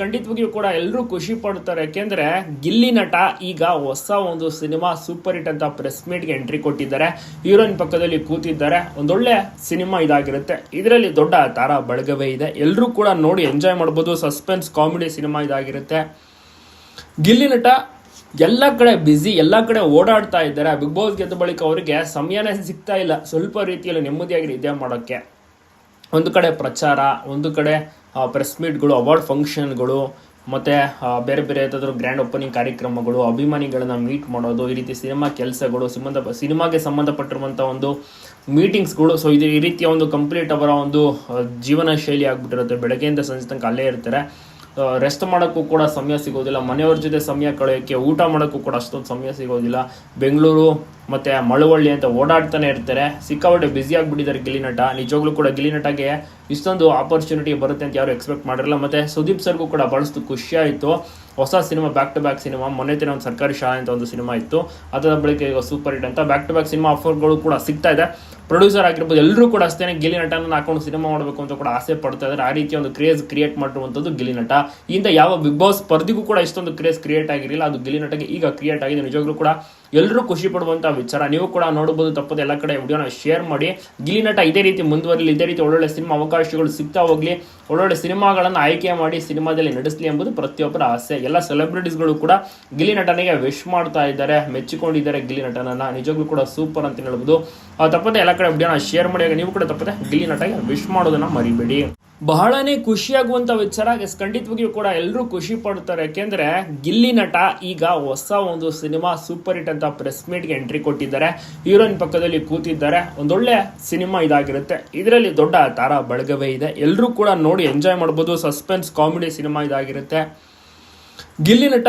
ಖಂಡಿತವಾಗಿಯೂ ಕೂಡ ಎಲ್ಲರೂ ಖುಷಿ ಪಡ್ತಾರೆ. ಯಾಕೆಂದ್ರೆ ಗಿಲ್ಲಿ ನಟ ಈಗ ಹೊಸ ಒಂದು ಸಿನಿಮಾ ಸೂಪರ್ ಹಿಟ್ ಅಂತ ಪ್ರೆಸ್ ಮೀಟ್ಗೆ ಎಂಟ್ರಿ ಕೊಟ್ಟಿದ್ದಾರೆ. ಹೀರೋಯಿನ್ ಪಕ್ಕದಲ್ಲಿ ಕೂತಿದ್ದಾರೆ. ಒಂದೊಳ್ಳೆ ಸಿನಿಮಾ ಇದಾಗಿರುತ್ತೆ. ಇದರಲ್ಲಿ ದೊಡ್ಡ ತಾರಾ ಬಳಗವೇ ಇದೆ. ಎಲ್ಲರೂ ಕೂಡ ನೋಡಿ ಎಂಜಾಯ್ ಮಾಡ್ಬೋದು. ಸಸ್ಪೆನ್ಸ್, ಕಾಮಿಡಿ ಸಿನಿಮಾ ಇದಾಗಿರುತ್ತೆ. ಗಿಲ್ಲಿ ನಟ ಎಲ್ಲ ಕಡೆ ಬ್ಯುಸಿ, ಎಲ್ಲ ಕಡೆ ಓಡಾಡ್ತಾ ಇದ್ದಾರೆ. ಬಿಗ್ ಬಾಸ್ ಗೆದ್ದ ಬಳಿಕ ಅವರಿಗೆ ಸಮಯನೇ ಸಿಗ್ತಾ ಇಲ್ಲ. ಸ್ವಲ್ಪ ರೀತಿಯಲ್ಲಿ ನೆಮ್ಮದಿಯಾಗಿ ನಿದ್ದೆ ಮಾಡೋಕ್ಕೆ. ಒಂದು ಕಡೆ ಪ್ರಚಾರ, ಒಂದು ಕಡೆ ಪ್ರೆಸ್ ಮೀಟ್ಗಳು ಅವಾರ್ಡ್ ಫಂಕ್ಷನ್ಗಳು ಮತ್ತು ಬೇರೆ ಬೇರೆ ಯಾವುದಾದ್ರೂ ಗ್ರ್ಯಾಂಡ್ ಓಪನಿಂಗ್ ಕಾರ್ಯಕ್ರಮಗಳು, ಅಭಿಮಾನಿಗಳನ್ನ ಮೀಟ್ ಮಾಡೋದು, ಈ ರೀತಿ ಸಿನಿಮಾ ಕೆಲಸಗಳು, ಸಂಬಂಧ ಸಿನಿಮಾಗೆ ಸಂಬಂಧಪಟ್ಟಿರುವಂಥ ಒಂದು ಮೀಟಿಂಗ್ಸ್ಗಳು ಸೊ ಇದು ಈ ರೀತಿಯ ಒಂದು ಕಂಪ್ಲೀಟ್ ಅವರ ಒಂದು ಜೀವನ ಶೈಲಿ ಆಗಿಬಿಟ್ಟಿರುತ್ತೆ. ಬೆಳಗ್ಗೆಯಿಂದ ಸಂಜೆ ತನಕ ಅಲ್ಲೇ ಇರ್ತಾರೆ. ರೆಸ್ಟ್ ಮಾಡೋಕ್ಕೂ ಕೂಡ ಸಮಯ ಸಿಗೋದಿಲ್ಲ. ಮನೆಯವ್ರ ಜೊತೆ ಸಮಯ ಕಳೆಯೋಕ್ಕೆ ಊಟ ಮಾಡೋಕ್ಕೂ ಕೂಡ ಅಷ್ಟೊಂದು ಸಮಯ ಸಿಗೋದಿಲ್ಲ. ಬೆಂಗಳೂರು ಮತ್ತು ಮಳವಳ್ಳಿ ಅಂತ ಓಡಾಡ್ತಾನೆ ಇರ್ತಾರೆ. ಸಿಕ್ಕಾಪಟ್ಟೆ ಬ್ಯುಸಿ ಆಗಿಬಿಟ್ಟಿದ್ದಾರೆ ಗಿಲಿನಟ ನಟ. ನಿಜವಾಗ್ಲೂ ಕೂಡ ಗಿಲಿನಟಗೆ ಇಷ್ಟೊಂದು ಆಪರ್ಚುನಿಟಿ ಬರುತ್ತೆ ಅಂತ ಯಾರು ಎಕ್ಸ್ಪೆಕ್ಟ್ ಮಾಡಿರಲ್ಲ. ಮತ್ತು ಸುದೀಪ್ ಸರ್ಗೂ ಕೂಡ ಭಾಳಷ್ಟು ಖುಷಿಯಾಯಿತು ಹೊಸ cinema back to back cinema. ಮೊನ್ನೆ ದಿನ ಒಂದು ಸರ್ಕಾರಿ ಶಾಲೆ ಅಂತ ಒಂದು ಸಿನಿಮಾ ಇತ್ತು. ಅದರ ಬಳಿಕ ಈಗ ಸೂಪರ್ ಹಿಟ್ ಅಂತ ಬ್ಯಾಕ್ ಟು ಬ್ಯಾಕ್ ಸಿನಿಮಾ ಆಫರ್ಗಳು ಕೂಡ ಸಿಗ್ತಾ ಇದೆ. ಪ್ರೊಡ್ಯೂಸರ್ ಆಗಿರ್ಬೋದು ಎಲ್ಲರೂ ಕೂಡ ಅಷ್ಟೇ ಗಿಲಿ ನಟನ ಹಾಕೊಂಡು ಸಿನಿಮಾ ಮಾಡಬೇಕು ಅಂತ ಕೂಡ ಆಸೆ ಪಡ್ತಾ ಇದ್ದಾರೆ. ಆ ರೀತಿ ಒಂದು ಕ್ರೇಜ್ ಕ್ರಿಯೇಟ್ ಮಾಡಿರುವಂಥದ್ದು ಗಿಲಿ ನಟ. ಇಂದ ಯಾವ ಬಿಗ್ ಬಾಸ್ ಸ್ಪರ್ಧಿಗೂ ಕೂಡ ಇಷ್ಟೊಂದು ಕ್ರೇಜ್ ಕ್ರಿಯೇಟ್ ಆಗಿರಲಿಲ್ಲ. ಅದು ಗಿಲಿ ನಟಗೆ ಈಗ ಕ್ರಿಯೇಟ್ ಆಗಿದೆ. ನಿಜವಾಗ್ಲೂ ಕೂಡ ಎಲ್ಲರೂ ಖುಷಿ ಪಡುವಂಥ ವಿಚಾರ. ನೀವು ಕೂಡ ನೋಡಬಹುದು, ತಪ್ಪದೆ ಎಲ್ಲ ಕಡೆ ವಿಡಿಯೋನ ಶೇರ್ ಮಾಡಿ. ಗಿಲ್ಲಿ ನಟ ಇದೇ ರೀತಿ ಮುಂದುವರಲಿ, ಇದೇ ರೀತಿ ಒಳ್ಳೊಳ್ಳೆ ಸಿನಿಮಾ ಅವಕಾಶಗಳು ಸಿಗ್ತಾ ಹೋಗ್ಲಿ, ಒಳ್ಳೊಳ್ಳೆ ಸಿನಿಮಾಗಳನ್ನು ಆಯ್ಕೆ ಮಾಡಿ ಸಿನಿಮಾದಲ್ಲಿ ನಡೆಸಲಿ ಎಂಬುದು ಪ್ರತಿಯೊಬ್ಬರ ಆಸೆ. ಎಲ್ಲ ಸೆಲೆಬ್ರಿಟೀಸ್ಗಳು ಕೂಡ ಗಿಲ್ಲಿ ನಟನಿಗೆ ವಿಶ್ ಮಾಡ್ತಾ ಇದ್ದಾರೆ, ಮೆಚ್ಚಿಕೊಂಡಿದ್ದಾರೆ ಗಿಲ್ಲಿ ನಟನನ್ನ. ನಿಜವಾಗ್ಲೂ ಕೂಡ ಸೂಪರ್ ಅಂತ ಹೇಳ್ಬೋದು. ತಪ್ಪದೆ ಎಲ್ಲ ಕಡೆ ವಿಡಿಯೋನ ಶೇರ್ ಮಾಡಿ ನೀವು ಕೂಡ ತಪ್ಪದೆ ಗಿಲ್ಲಿ ನಟಗೆ ವಿಶ್ ಮಾಡೋದನ್ನ ಮರಿಬೇಡಿ. ಬಹಳನೇ ಖುಷಿಯಾಗುವಂಥ ವಿಚಾರ ಖಂಡಿತವಾಗಿಯೂ ಕೂಡ ಎಲ್ಲರೂ ಖುಷಿ ಪಡ್ತಾರೆ ಯಾಕೆಂದ್ರೆ ಗಿಲ್ಲಿ ನಟ ಈಗ ಹೊಸ ಒಂದು ಸಿನಿಮಾ ಸೂಪರ್ ಹಿಟ್ ಅಂತ ಪ್ರೆಸ್ ಮೀಟ್ಗೆ ಎಂಟ್ರಿ ಕೊಟ್ಟಿದ್ದಾರೆ. ಹೀರೋಯಿನ್ ಪಕ್ಕದಲ್ಲಿ ಕೂತಿದ್ದಾರೆ. ಒಂದೊಳ್ಳೆ ಸಿನಿಮಾ ಇದಾಗಿರುತ್ತೆ. ಇದರಲ್ಲಿ ದೊಡ್ಡ ತಾರಾ ಬಳಗವೇ ಇದೆ. ಎಲ್ಲರೂ ಕೂಡ ನೋಡಿ ಎಂಜಾಯ್ ಮಾಡ್ಬೋದು. ಸಸ್ಪೆನ್ಸ್, ಕಾಮಿಡಿ ಸಿನಿಮಾ ಇದಾಗಿರುತ್ತೆ. ಗಿಲ್ಲಿ ನಟ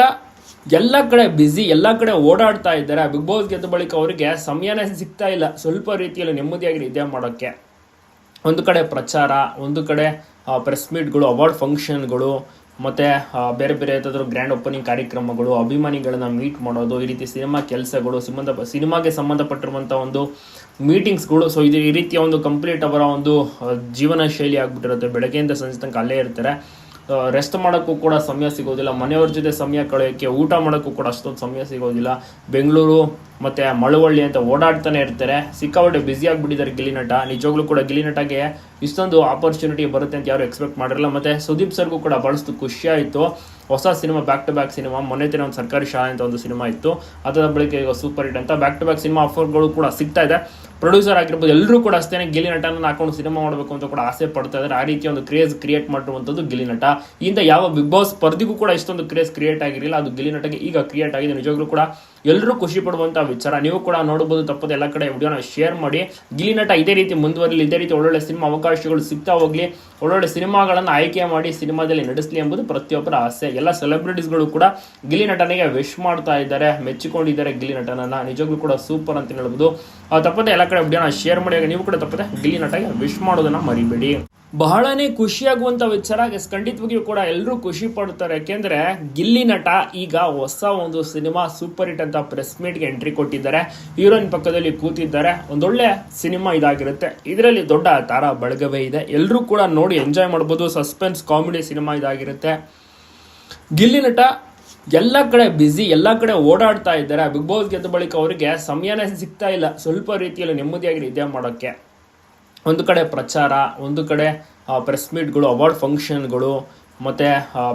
ಎಲ್ಲ ಕಡೆ ಬ್ಯುಸಿ, ಎಲ್ಲ ಕಡೆ ಓಡಾಡ್ತಾ ಇದ್ದಾರೆ. ಬಿಗ್ ಬಾಸ್ ಗೆದ್ದ ಬಳಿಕ ಅವರಿಗೆ ಸಮಯನೇ ಸಿಗ್ತಾ ಇಲ್ಲ. ಸ್ವಲ್ಪ ರೀತಿಯಲ್ಲಿ ನೆಮ್ಮದಿಯಾಗಿ ನಿದ್ದೆ ಮಾಡೋಕ್ಕೆ. ಒಂದು ಕಡೆ ಪ್ರಚಾರ, ಒಂದು ಕಡೆ ಪ್ರೆಸ್ ಮೀಟ್ಗಳು ಅವಾರ್ಡ್ ಫಂಕ್ಷನ್ಗಳು ಮತ್ತು ಬೇರೆ ಬೇರೆ ಯಾವುದಾದ್ರೂ ಗ್ರ್ಯಾಂಡ್ ಓಪನಿಂಗ್ ಕಾರ್ಯಕ್ರಮಗಳು, ಅಭಿಮಾನಿಗಳನ್ನ ಮೀಟ್ ಮಾಡೋದು, ಈ ರೀತಿ ಸಿನಿಮಾ ಕೆಲಸಗಳು, ಸಂಬಂಧ ಸಿನಿಮಾಗೆ ಸಂಬಂಧಪಟ್ಟಿರುವಂಥ ಒಂದು ಮೀಟಿಂಗ್ಸ್ಗಳು ಸೊ ಇದು ಈ ರೀತಿಯ ಒಂದು ಕಂಪ್ಲೀಟ್ ಅವರ ಒಂದು ಜೀವನ ಶೈಲಿ ಆಗಿಬಿಟ್ಟಿರುತ್ತೆ. ಬೆಳಗ್ಗೆಯಿಂದ ಸಂಜೆ ತನಕ ಅಲ್ಲೇ ಇರ್ತಾರೆ. ರೆಸ್ಟ್ ಮಾಡೋಕ್ಕೂ ಕೂಡ ಸಮಯ ಸಿಗೋದಿಲ್ಲ. ಮನೆಯವ್ರ ಜೊತೆ ಸಮಯ ಕಳೆಯೋಕ್ಕೆ, ಊಟ ಮಾಡೋಕ್ಕೂ ಕೂಡ ಅಷ್ಟೊಂದು ಸಮಯ ಸಿಗೋದಿಲ್ಲ. ಬೆಂಗಳೂರು ಮತ್ತು ಮಳವಳ್ಳಿ ಅಂತ ಓಡಾಡ್ತಾನೆ ಇರ್ತಾರೆ. ಸಿಕ್ಕಾಪಟ್ಟೆ ಬ್ಯುಸಿ ಆಗಿಬಿಟ್ಟಿದ್ದಾರೆ ಗಿಲಿನಟ ನಟ. ನಿಜವಾಗ್ಲೂ ಕೂಡ ಗಿಲಿನಟಗೆ ಇಷ್ಟೊಂದು ಆಪರ್ಚುನಿಟಿ ಬರುತ್ತೆ ಅಂತ ಯಾರು ಎಕ್ಸ್ಪೆಕ್ಟ್ ಮಾಡಿರಲ್ಲ. ಮತ್ತು ಸುದೀಪ್ ಸರ್ಗೂ ಕೂಡ ಬಳಸ್ತು ಖುಷಿ ಆಯಿತು. ಹೊಸ cinema back to back cinema. ಮೊನ್ನೆ ದಿನ ಒಂದು ಸರ್ಕಾರಿ ಶಾಲೆ ಅಂತ ಒಂದು ಸಿನಿಮಾ ಇತ್ತು. ಅದರ ಬಳಿಕ ಈಗ ಸೂಪರ್ ಹಿಟ್ ಅಂತ ಬ್ಯಾಕ್ ಟು ಬ್ಯಾಕ್ ಸಿನಿಮಾ ಆಫರ್ಗಳು ಕೂಡ ಸಿಗ್ತಾ ಇದೆ. ಪ್ರೊಡ್ಯೂಸರ್ ಆಗಿರ್ಬೋದು ಎಲ್ಲರೂ ಕೂಡ ಅಷ್ಟೇ ಗಿಲಿ ನಟನ ಹಾಕೊಂಡು ಸಿನಿಮಾ ಮಾಡಬೇಕು ಅಂತ ಕೂಡ ಆಸೆ ಪಡ್ತಾ ಇದ್ದಾರೆ. ಆ ರೀತಿ ಒಂದು ಕ್ರೇಜ್ ಕ್ರಿಯೇಟ್ ಮಾಡಿರುವಂಥದ್ದು ಗಿಲಿ ನಟ. ಇಂದ ಯಾವ ಬಿಗ್ ಬಾಸ್ ಸ್ಪರ್ಧಿಗೂ ಕೂಡ ಇಷ್ಟೊಂದು ಕ್ರೇಜ್ ಕ್ರಿಯೇಟ್ ಆಗಿರಲಿಲ್ಲ. ಅದು ಗಿಲಿ ನಟಗೆ ಈಗ ಕ್ರಿಯೇಟ್ ಆಗಿದೆ. ನಿಜವಾಗ್ಲೂ ಕೂಡ ಎಲ್ಲರೂ ಖುಷಿ ಪಡುವಂತಹ ವಿಚಾರ. ನೀವು ಕೂಡ ನೋಡಬಹುದು, ತಪ್ಪದೆ ಎಲ್ಲ ಕಡೆ ವಿಡಿಯೋನ ಶೇರ್ ಮಾಡಿ. ಗಿಲ್ಲಿ ನಟ ಇದೇ ರೀತಿ ಮುಂದುವರಿಲಿ, ಇದೇ ರೀತಿ ಒಳ್ಳೊಳ್ಳೆ ಸಿನಿಮಾ ಅವಕಾಶಗಳು ಸಿಗ್ತಾ ಹೋಗ್ಲಿ, ಒಳ್ಳೊಳ್ಳೆ ಸಿನಿಮಾಗಳನ್ನು ಆಯ್ಕೆ ಮಾಡಿ ಸಿನಿಮಾದಲ್ಲಿ ನಡೆಸಲಿ ಎಂಬುದು ಪ್ರತಿಯೊಬ್ಬರ ಆಸೆ. ಎಲ್ಲ ಸೆಲೆಬ್ರಿಟೀಸ್ಗಳು ಕೂಡ ಗಿಲ್ಲಿ ನಟನಿಗೆ ವಿಶ್ ಮಾಡ್ತಾ ಇದ್ದಾರೆ, ಮೆಚ್ಚಿಕೊಂಡಿದ್ದಾರೆ ಗಿಲ್ಲಿ ನಟನನ್ನ. ನಿಜವಾಗ್ಲೂ ಕೂಡ ಸೂಪರ್ ಅಂತ ಹೇಳ್ಬೋದು. ತಪ್ಪದೆ ಎಲ್ಲ ಕಡೆ ವಿಡಿಯೋನ ಶೇರ್ ಮಾಡಿ ನೀವು ಕೂಡ ತಪ್ಪದೆ ಗಿಲ್ಲಿ ನಟಗೆ ವಿಶ್ ಮಾಡೋದನ್ನ ಮರಿಬೇಡಿ. ಬಹಳನೇ ಖುಷಿಯಾಗುವಂತ ವಿಚಾರ ಖಂಡಿತವಾಗಿಯೂ ಕೂಡ ಎಲ್ಲರೂ ಖುಷಿ ಪಡ್ತಾರೆ ಯಾಕೆಂದ್ರೆ ಗಿಲ್ಲಿ ನಟ ಈಗ ಹೊಸ ಒಂದು ಸಿನಿಮಾ ಸೂಪರ್ ಹಿಟ್ ಪ್ರೆಸ್ ಮೀಟ್ಗೆ ಎಂಟ್ರಿ ಕೊಟ್ಟಿದ್ದಾರೆ. ಹೀರೋಯಿನ್ ಪಕ್ಕದಲ್ಲಿ ಕೂತಿದ್ದಾರೆ. ಒಂದೊಳ್ಳೆ ಸಿನಿಮಾ ಇದಾಗಿರುತ್ತೆ. ಇದರಲ್ಲಿ ದೊಡ್ಡ ತಾರಾ ಬಳಗವೇ ಇದೆ. ಎಲ್ಲರೂ ಕೂಡ ನೋಡಿ ಎಂಜಾಯ್ ಮಾಡ್ಬೋದು. ಸಸ್ಪೆನ್ಸ್ ಕಾಮಿಡಿ ಸಿನಿಮಾ ಇದಾಗಿರುತ್ತೆ. ಗಿಲ್ಲಿ ನಟ ಎಲ್ಲ ಕಡೆ ಬ್ಯುಸಿ ಎಲ್ಲ ಕಡೆ ಓಡಾಡ್ತಾ ಇದ್ದಾರೆ. ಬಿಗ್ ಬಾಸ್ ಗೆದ್ದ ಬಳಿಕ ಅವರಿಗೆ ಸಮಯನೇ ಸಿಗ್ತಾ ಇಲ್ಲ. ಸ್ವಲ್ಪ ರೀತಿಯಲ್ಲಿ ನೆಮ್ಮದಿಯಾಗಿ ನಿದ್ದೆ ಮಾಡೋಕ್ಕೆ. ಒಂದು ಕಡೆ ಪ್ರಚಾರ, ಒಂದು ಕಡೆ ಪ್ರೆಸ್ ಮೀಟ್ಗಳು ಅವಾರ್ಡ್ ಫಂಕ್ಷನ್ಗಳು ಮತ್ತು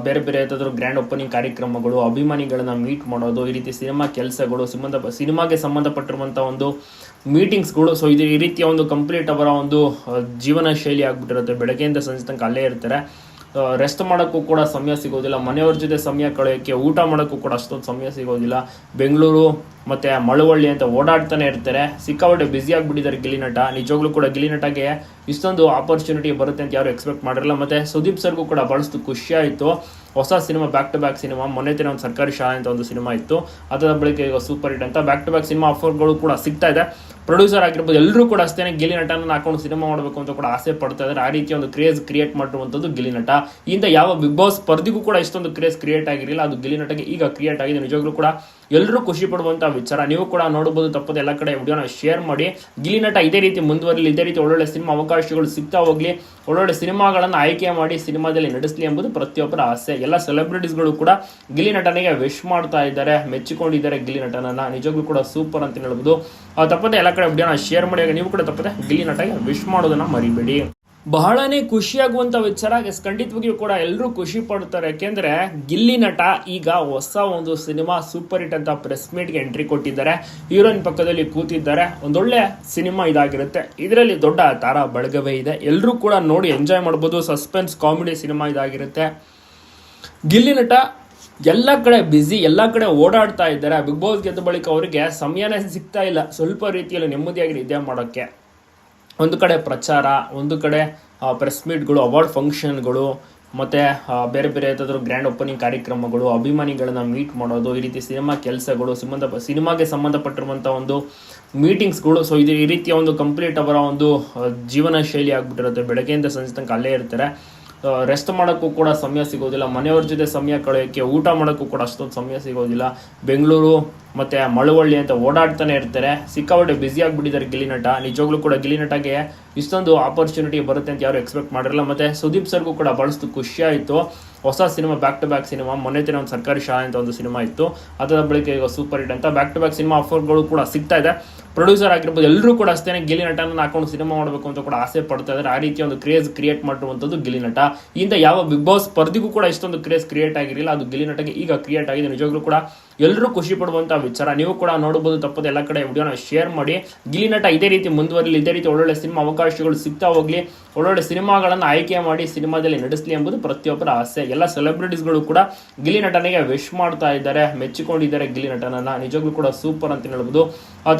ಬೇರೆ ಬೇರೆ ಯಾವುದಾದ್ರೂ ಗ್ರ್ಯಾಂಡ್ ಓಪನಿಂಗ್ ಕಾರ್ಯಕ್ರಮಗಳು, ಅಭಿಮಾನಿಗಳನ್ನ ಮೀಟ್ ಮಾಡೋದು, ಈ ರೀತಿ ಸಿನಿಮಾ ಕೆಲಸಗಳು, ಸಂಬಂಧ, ಸಿನಿಮಾಗೆ ಸಂಬಂಧಪಟ್ಟಿರುವಂಥ ಒಂದು ಮೀಟಿಂಗ್ಸ್ಗಳು ಸೊ ಇದು ಈ ರೀತಿಯ ಒಂದು ಕಂಪ್ಲೀಟ್ ಅವರ ಒಂದು ಜೀವನ ಶೈಲಿ ಆಗಿಬಿಟ್ಟಿರುತ್ತೆ. ಬೆಳಗ್ಗೆಯಿಂದ ಸಂಜೆ ತನಕ ಅಲ್ಲೇ ಇರ್ತಾರೆ. ರೆಸ್ಟ್ ಮಾಡೋಕ್ಕೂ ಕೂಡ ಸಮಯ ಸಿಗೋದಿಲ್ಲ. ಮನೆಯವ್ರ ಜೊತೆ ಸಮಯ ಕಳೆಯೋಕ್ಕೆ ಊಟ ಮಾಡೋಕ್ಕೂ ಕೂಡ ಅಷ್ಟೊಂದು ಸಮಯ ಸಿಗೋದಿಲ್ಲ. ಬೆಂಗಳೂರು ಮತ್ತು ಮಳವಳ್ಳಿ ಅಂತ ಓಡಾಡ್ತಾನೆ ಇರ್ತಾರೆ. ಸಿಕ್ಕಾಪಟ್ಟೆ ಬ್ಯುಸಿ ಆಗಿಬಿಟ್ಟಿದ್ದಾರೆ ಗಿಲಿನಟ ನಟ. ನಿಜವಾಗ್ಲೂ ಕೂಡ ಗಿಲಿನಟಗೆ ಇಷ್ಟೊಂದು ಆಪರ್ಚುನಿಟಿ ಬರುತ್ತೆ ಅಂತ ಯಾರು ಎಕ್ಸ್ಪೆಕ್ಟ್ ಮಾಡಿರಲ್ಲ. ಮತ್ತು ಸುದೀಪ್ ಸರ್ಗೂ ಕೂಡ ಭಾಳಷ್ಟು ಖುಷಿಯಾಯಿತು ಹೊಸ cinema back to back cinema. ಮೊನ್ನೆ ದಿನ ಒಂದು ಸರ್ಕಾರಿ ಶಾಲೆ ಅಂತ ಒಂದು ಸಿನಿಮಾ ಇತ್ತು. ಅದರ ಬಳಿಕ ಈಗ ಸೂಪರ್ ಹಿಟ್ ಅಂತ ಬ್ಯಾಕ್ ಟು ಬ್ಯಾಕ್ ಸಿನಿಮಾ ಆಫರ್ಗಳು ಕೂಡ ಸಿಗ್ತಾ ಇದೆ. ಪ್ರೊಡ್ಯೂಸರ್ ಆಗಿರ್ಬೋದು ಎಲ್ಲರೂ ಕೂಡ ಅಷ್ಟೇ ಗಿಲಿ ನಟನ ಹಾಕೊಂಡು ಸಿನಿಮಾ ಮಾಡಬೇಕು ಅಂತ ಕೂಡ ಆಸೆ ಪಡ್ತಾ ಇದ್ದಾರೆ. ಆ ರೀತಿ ಒಂದು ಕ್ರೇಜ್ ಕ್ರಿಯೇಟ್ ಮಾಡಿರುವಂಥದ್ದು ಗಿಲಿ ನಟ. ಇಂದ ಯಾವ ಬಿಗ್ ಬಾಸ್ ಸ್ಪರ್ಧಿಗೂ ಕೂಡ ಇಷ್ಟೊಂದು ಕ್ರೇಜ್ ಕ್ರಿಯೇಟ್ ಆಗಿರಲಿಲ್ಲ. ಅದು ಗಿಲಿ ನಟಗೆ ಈಗ ಕ್ರಿಯೇಟ್ ಆಗಿದೆ. ನಿಜವಾಗ್ಲೂ ಕೂಡ ಎಲ್ಲರೂ ಖುಷಿ ಪಡುವಂಥ ವಿಚಾರ. ನೀವು ಕೂಡ ನೋಡಬಹುದು ತಪ್ಪದೆ ಎಲ್ಲ ಕಡೆ ವಿಡಿಯೋನ ಶೇರ್ ಮಾಡಿ. ಗಿಲಿ ನಟ ಇದೇ ರೀತಿ ಮುಂದುವರಲಿ, ಇದೇ ರೀತಿ ಒಳ್ಳೊಳ್ಳೆ ಸಿನಿಮಾ ಅವಕಾಶಗಳು ಸಿಗ್ತಾ ಹೋಗ್ಲಿ. ಒಳ್ಳೊಳ್ಳೆ ಸಿನಿಮಾಗಳನ್ನು ಆಯ್ಕೆ ಮಾಡಿ ಸಿನಿಮಾದಲ್ಲಿ ನಡೆಸಲಿ ಎಂಬುದು ಪ್ರತಿಯೊಬ್ಬರ ಆಸೆ. ಎಲ್ಲ ಸೆಲೆಬ್ರಿಟೀಸ್ಗಳು ಕೂಡ ಗಿಲಿ ನಟನಿಗೆ ವಿಶ್ ಮಾಡ್ತಾ ಇದ್ದಾರೆ, ಮೆಚ್ಚಿಕೊಂಡಿದ್ದಾರೆ ಗಿಲಿ ನಟನನ್ನ. ನಿಜವಾಗ್ಲೂ ಕೂಡ ಸೂಪರ್ ಅಂತ ಹೇಳ್ಬೋದು. ತಪ್ಪದೆ ಎಲ್ಲ ಕಡೆ ವಿಡಿಯೋನ ಶೇರ್ ಮಾಡಿ ನೀವು ಕೂಡ ತಪ್ಪದೆ ಗಿಲ್ಲಿ ನಟಗೆ ವಿಶ್ ಮಾಡೋದನ್ನ ಮರಿಬೇಡಿ. ಬಹಳನೇ ಖುಷಿಯಾಗುವಂತ ವಿಚಾರ ಖಂಡಿತವಾಗಿಯೂ ಕೂಡ ಎಲ್ಲರೂ ಖುಷಿ ಪಡ್ತಾರೆ. ಯಾಕೆಂದ್ರೆ ಗಿಲ್ಲಿ ನಟ ಈಗ ಹೊಸ ಒಂದು ಸಿನಿಮಾ ಸೂಪರ್ ಹಿಟ್ ಅಂತ ಪ್ರೆಸ್ ಮೀಟ್ಗೆ ಎಂಟ್ರಿ ಕೊಟ್ಟಿದ್ದಾರೆ. ಹೀರೋಯಿನ್ ಪಕ್ಕದಲ್ಲಿ ಕೂತಿದ್ದಾರೆ. ಒಂದೊಳ್ಳೆ ಸಿನಿಮಾ ಇದಾಗಿರುತ್ತೆ. ಇದರಲ್ಲಿ ದೊಡ್ಡ ತಾರಾ ಬಳಗವೇ ಇದೆ. ಎಲ್ಲರೂ ಕೂಡ ನೋಡಿ ಎಂಜಾಯ್ ಮಾಡ್ಬೋದು. ಸಸ್ಪೆನ್ಸ್ ಕಾಮಿಡಿ ಸಿನಿಮಾ ಇದಾಗಿರುತ್ತೆ. ಗಿಲ್ಲಿ ನಟ ಎಲ್ಲ ಕಡೆ ಬ್ಯುಸಿ ಎಲ್ಲ ಕಡೆ ಓಡಾಡ್ತಾ ಇದ್ದಾರೆ. ಬಿಗ್ ಬಾಸ್ ಗೆದ್ದ ಬಳಿಕ ಅವರಿಗೆ ಸಮಯನೇ ಸಿಗ್ತಾ ಇಲ್ಲ. ಸ್ವಲ್ಪ ರೀತಿಯಲ್ಲಿ ನೆಮ್ಮದಿಯಾಗಿ ನಿದ್ದೆ ಮಾಡೋಕ್ಕೆ. ಒಂದು ಕಡೆ ಪ್ರಚಾರ, ಒಂದು ಕಡೆ ಪ್ರೆಸ್ ಮೀಟ್ಗಳು ಅವಾರ್ಡ್ ಫಂಕ್ಷನ್ಗಳು ಮತ್ತು ಬೇರೆ ಬೇರೆ ಯಾವುದಾದ್ರೂ ಗ್ರ್ಯಾಂಡ್ ಓಪನಿಂಗ್ ಕಾರ್ಯಕ್ರಮಗಳು, ಅಭಿಮಾನಿಗಳನ್ನ ಮೀಟ್ ಮಾಡೋದು, ಈ ರೀತಿ ಸಿನಿಮಾ ಕೆಲಸಗಳು, ಸಂಬಂಧ ಸಿನಿಮಾಗೆ ಸಂಬಂಧಪಟ್ಟಿರುವಂಥ ಒಂದು ಮೀಟಿಂಗ್ಸ್ಗಳು ಸೊ ಇದು ಈ ರೀತಿಯ ಒಂದು ಕಂಪ್ಲೀಟ್ ಅವರ ಒಂದು ಜೀವನ ಶೈಲಿ ಆಗಿಬಿಟ್ಟಿರುತ್ತೆ. ಬೆಳಗ್ಗೆಯಿಂದ ಸಂಜೆ ತನಕ ಅಲ್ಲೇ ಇರ್ತಾರೆ. ರೆಸ್ಟ್ ಮಾಡೋಕ್ಕೂ ಕೂಡ ಸಮಯ ಸಿಗೋದಿಲ್ಲ. ಮನೆಯವ್ರ ಜೊತೆ ಸಮಯ ಕಳೆಯೋಕ್ಕೆ ಊಟ ಮಾಡೋಕ್ಕೂ ಕೂಡ ಅಷ್ಟೊಂದು ಸಮಯ ಸಿಗೋದಿಲ್ಲ. ಬೆಂಗಳೂರು ಮತ್ತು ಮಳವಳ್ಳಿ ಅಂತ ಓಡಾಡ್ತಾನೆ ಇರ್ತಾರೆ. ಸಿಕ್ಕಾಪಟ್ಟೆ ಬ್ಯುಸಿ ಆಗಿಬಿಟ್ಟಿದ್ದಾರೆ ಗಿಲಿನಟ ನಟ. ನಿಜವಾಗ್ಲೂ ಕೂಡ ಗಿಲಿನಟಗೆ ಇಷ್ಟೊಂದು ಆಪರ್ಚುನಿಟಿ ಬರುತ್ತೆ ಅಂತ ಯಾರು ಎಕ್ಸ್ಪೆಕ್ಟ್ ಮಾಡಿರಲ್ಲ. ಮತ್ತು ಸುದೀಪ್ ಸರ್ಗೂ ಕೂಡ ಬಳಸ್ತು ಖುಷಿಯಾಯಿತು ಹೊಸ cinema back to back cinema ಮೊನ್ನೆ ದಿನ ಒಂದು ಸರ್ಕಾರಿ ಶಾಲೆ ಅಂತ ಒಂದು ಸಿನಿಮಾ ಇತ್ತು. ಅದರ ಬಳಿಕ ಈಗ ಸೂಪರ್ ಹಿಟ್ ಅಂತ ಬ್ಯಾಕ್ ಟು ಬ್ಯಾಕ್ ಸಿನಿಮಾ ಆಫರ್ಗಳು ಕೂಡ ಸಿಗ್ತಾ ಇದೆ. ಪ್ರೊಡ್ಯೂಸರ್ ಆಗಿರ್ಬೋದು ಎಲ್ಲರೂ ಕೂಡ ಅಷ್ಟೇ ಗಿಲಿ ನಟನ ಹಾಕೊಂಡು ಸಿನಿಮಾ ಮಾಡಬೇಕು ಅಂತ ಕೂಡ ಆಸೆ ಪಡ್ತಾ ಇದ್ದಾರೆ. ಆ ರೀತಿ ಒಂದು ಕ್ರೇಜ್ ಕ್ರಿಯೇಟ್ ಮಾಡಿರುವಂಥದ್ದು ಗಿಲಿ ನಟ. ಇಂದ ಯಾವ ಬಿಗ್ ಬಾಸ್ ಸ್ಪರ್ಧಿಗೂ ಕೂಡ ಇಷ್ಟೊಂದು ಕ್ರೇಜ್ ಕ್ರಿಯೇಟ್ ಆಗಿರಲಿಲ್ಲ. ಅದು ಗಿಲಿ ನಟಗೆ ಈಗ ಕ್ರಿಯೇಟ್ ಆಗಿದೆ. ನಿಜವಾಗ್ಲೂ ಕೂಡ ಎಲ್ಲರೂ ಖುಷಿ ಪಡುವಂತಹ ವಿಚಾರ. ನೀವು ಕೂಡ ನೋಡಬಹುದು, ತಪ್ಪದೆ ಎಲ್ಲ ಕಡೆ ವಿಡಿಯೋನ ಶೇರ್ ಮಾಡಿ. ಗಿಲ್ಲಿ ನಟ ಇದೇ ರೀತಿ ಮುಂದುವರಲಿ, ಇದೇ ರೀತಿ ಒಳ್ಳೊಳ್ಳೆ ಸಿನಿಮಾ ಅವಕಾಶಗಳು ಸಿಗ್ತಾ ಹೋಗ್ಲಿ, ಒಳ್ಳೊಳ್ಳೆ ಸಿನಿಮಾಗಳನ್ನು ಆಯ್ಕೆ ಮಾಡಿ ಸಿನಿಮಾದಲ್ಲಿ ನಡೆಸಲಿ ಎಂಬುದು ಪ್ರತಿಯೊಬ್ಬರ ಆಸೆ. ಎಲ್ಲ ಸೆಲೆಬ್ರಿಟೀಸ್ಗಳು ಕೂಡ ಗಿಲಿ ನಟನಿಗೆ ವಿಶ್ ಮಾಡ್ತಾ ಇದ್ದಾರೆ, ಮೆಚ್ಚಿಕೊಂಡಿದ್ದಾರೆ ಗಿಲಿ ನಟನನ್ನ. ನಿಜವಾಗ್ಲೂ ಕೂಡ ಸೂಪರ್ ಅಂತ ಹೇಳ್ಬೋದು.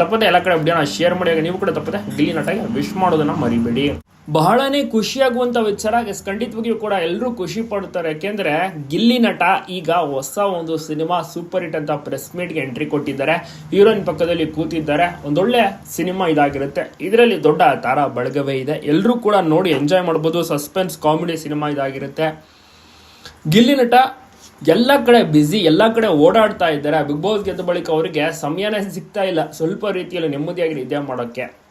ತಪ್ಪದೆ ಎಲ್ಲ ಕಡೆ ವಿಡಿಯೋನ ಶೇರ್ ಮಾಡಿ ನೀವು ಕೂಡ ತಪ್ಪದೆ ಗಿಲಿ ನಟಗೆ ವಿಶ್ ಮಾಡೋದನ್ನ ಮರಿಬೇಡಿ. ಬಹಳನೇ ಖುಷಿಯಾಗುವಂತ ವಿಚಾರ ಖಂಡಿತವಾಗಿಯೂ ಕೂಡ ಎಲ್ಲರೂ ಖುಷಿ ಪಡ್ತಾರೆ. ಯಾಕೆಂದ್ರೆ ಗಿಲ್ಲಿ ನಟ ಈಗ ಹೊಸ ಒಂದು ಸಿನಿಮಾ ಸೂಪರ್ ಹಿಟ್ ಅಂತ ಪ್ರೆಸ್ ಮೀಟ್ಗೆ ಎಂಟ್ರಿ ಕೊಟ್ಟಿದ್ದಾರೆ. ಹೀರೋಯಿನ್ ಪಕ್ಕದಲ್ಲಿ ಕೂತಿದ್ದಾರೆ. ಒಂದೊಳ್ಳೆ ಸಿನಿಮಾ ಇದಾಗಿರುತ್ತೆ. ಇದರಲ್ಲಿ ದೊಡ್ಡ ತಾರಾ ಬಳಗವೇ ಇದೆ. ಎಲ್ಲರೂ ಕೂಡ ನೋಡಿ ಎಂಜಾಯ್ ಮಾಡ್ಬೋದು. ಸಸ್ಪೆನ್ಸ್, ಕಾಮಿಡಿ ಸಿನಿಮಾ ಇದಾಗಿರುತ್ತೆ. ಗಿಲ್ಲಿ ನಟ ಎಲ್ಲ ಕಡೆ ಬ್ಯುಸಿ ಎಲ್ಲ ಕಡೆ ಓಡಾಡ್ತಾ ಇದ್ದಾರೆ. ಬಿಗ್ ಬಾಸ್ ಗೆದ್ದ ಬಳಿಕ ಅವರಿಗೆ ಸಮಯನೇ ಸಿಗ್ತಾ ಇಲ್ಲ. ಸ್ವಲ್ಪ ರೀತಿಯಲ್ಲಿ ನೆಮ್ಮದಿಯಾಗಿ ನಿದ್ದೆ ಮಾಡೋಕ್ಕೆ.